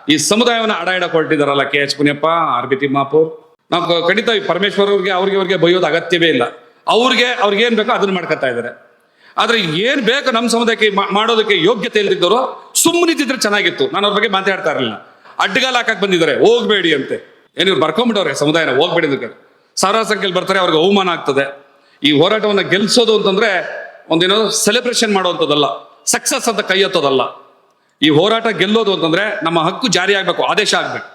ಈ ಸಮುದಾಯವನ್ನು ಅಡ ಇಡಕೊಳ್ತಿದಾರಲ್ಲ K H Puniyappa R B Thimmapur. ನಾವು ಖಂಡಿತ ಪರಮೇಶ್ವರ್ ಅವ್ರಿಗೆ ಅವ್ರಿಗೆ ಅವ್ರಿಗೆ ಬೈಯೋದು ಅಗತ್ಯವೇ ಇಲ್ಲ. ಅವ್ರಿಗೆ ಅವ್ರಿಗೆ ಏನ್ ಬೇಕೋ ಅದನ್ನ ಮಾಡ್ಕೊತಾ ಇದ್ದಾರೆ. ಆದ್ರೆ ಏನ್ ಬೇಕು ನಮ್ಮ ಸಮುದಾಯಕ್ಕೆ ಮಾಡೋದಕ್ಕೆ ಯೋಗ್ಯತೆ ಇಲ್ದಿದ್ದವರು ಸುಮ್ಮನಿದ್ದಿದ್ರೆ ಚೆನ್ನಾಗಿತ್ತು. ನಾನು ಅವ್ರ ಬಗ್ಗೆ ಮಾತಾಡ್ತಾ ಇರಲಿಲ್ಲ. ಅಡ್ಡಗಾಲ ಹಾಕಕ್ ಬಂದಿದ್ದಾರೆ. ಹೋಗ್ಬೇಡಿ ಅಂತೆ. ಏನಿವ್ರು ಬರ್ಕೊಂಡ್ಬಿಟ್ಟವ್ರೆ ಸಮುದಾಯನ? ಹೋಗ್ಬೇಡಿ ಅಂತ ಸಾವಿರಾರು ಸಂಖ್ಯೆಯಲ್ಲಿ ಬರ್ತಾರೆ, ಅವ್ರಿಗೆ ಅವಮಾನ ಆಗ್ತದೆ. ಈ ಹೋರಾಟವನ್ನ ಗೆಲ್ಸೋದು ಅಂತಂದ್ರೆ ಒಂದೇನೋ ಸೆಲೆಬ್ರೇಷನ್ ಮಾಡುವಂಥದ್ದಲ್ಲ. ಸಕ್ಸಸ್ ಅಂತ ಕೈ ಎತ್ತೋದಲ್ಲ. ಈ ಹೋರಾಟ ಗೆಲ್ಲೋದು ಅಂತಂದ್ರೆ ನಮ್ಮ ಹಕ್ಕು ಜಾರಿ ಆಗಬೇಕು, ಆದೇಶ ಆಗ್ಬೇಕು.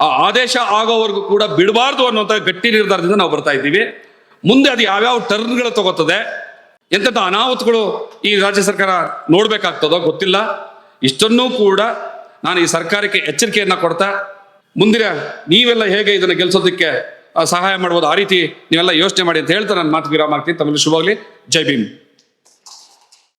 ಆ ಆದೇಶ ಆಗೋವರೆಗೂ ಕೂಡ ಬಿಡಬಾರ್ದು ಅನ್ನುವಂಥ ಗಟ್ಟಿ ನಿರ್ಧಾರದಿಂದ ನಾವು ಬರ್ತಾ ಇದ್ದೀವಿ. ಮುಂದೆ ಅದು ಯಾವ್ಯಾವ ಟರ್ನ್ಗಳು ತಗೋತದೆ ಎಂತೆಂಥ ಅನಾಹುತಗಳು ಈ ರಾಜ್ಯ ಸರ್ಕಾರ ನೋಡ್ಬೇಕಾಗ್ತದೋ ಗೊತ್ತಿಲ್ಲ. ಇಷ್ಟನ್ನೂ ಕೂಡ ನಾನು ಈ ಸರ್ಕಾರಕ್ಕೆ ಎಚ್ಚರಿಕೆಯನ್ನ ಕೊಡ್ತಾ, ಮುಂದಿನ ನೀವೆಲ್ಲ ಹೇಗೆ ಇದನ್ನು ಗೆಲ್ಸೋದಕ್ಕೆ ಸಹಾಯ ಮಾಡ್ಬೋದು ಆ ರೀತಿ ನೀವೆಲ್ಲ ಯೋಚನೆ ಮಾಡಿ ಅಂತ ಹೇಳ್ತಾ ನನ್ನ ಮಾತು ವಿರಾಮ ಆಗ್ತೀನಿ ತಮ್ಮಲ್ಲಿ ಶುಭವಾಗಲಿ. ಜೈ ಭೀಮ್.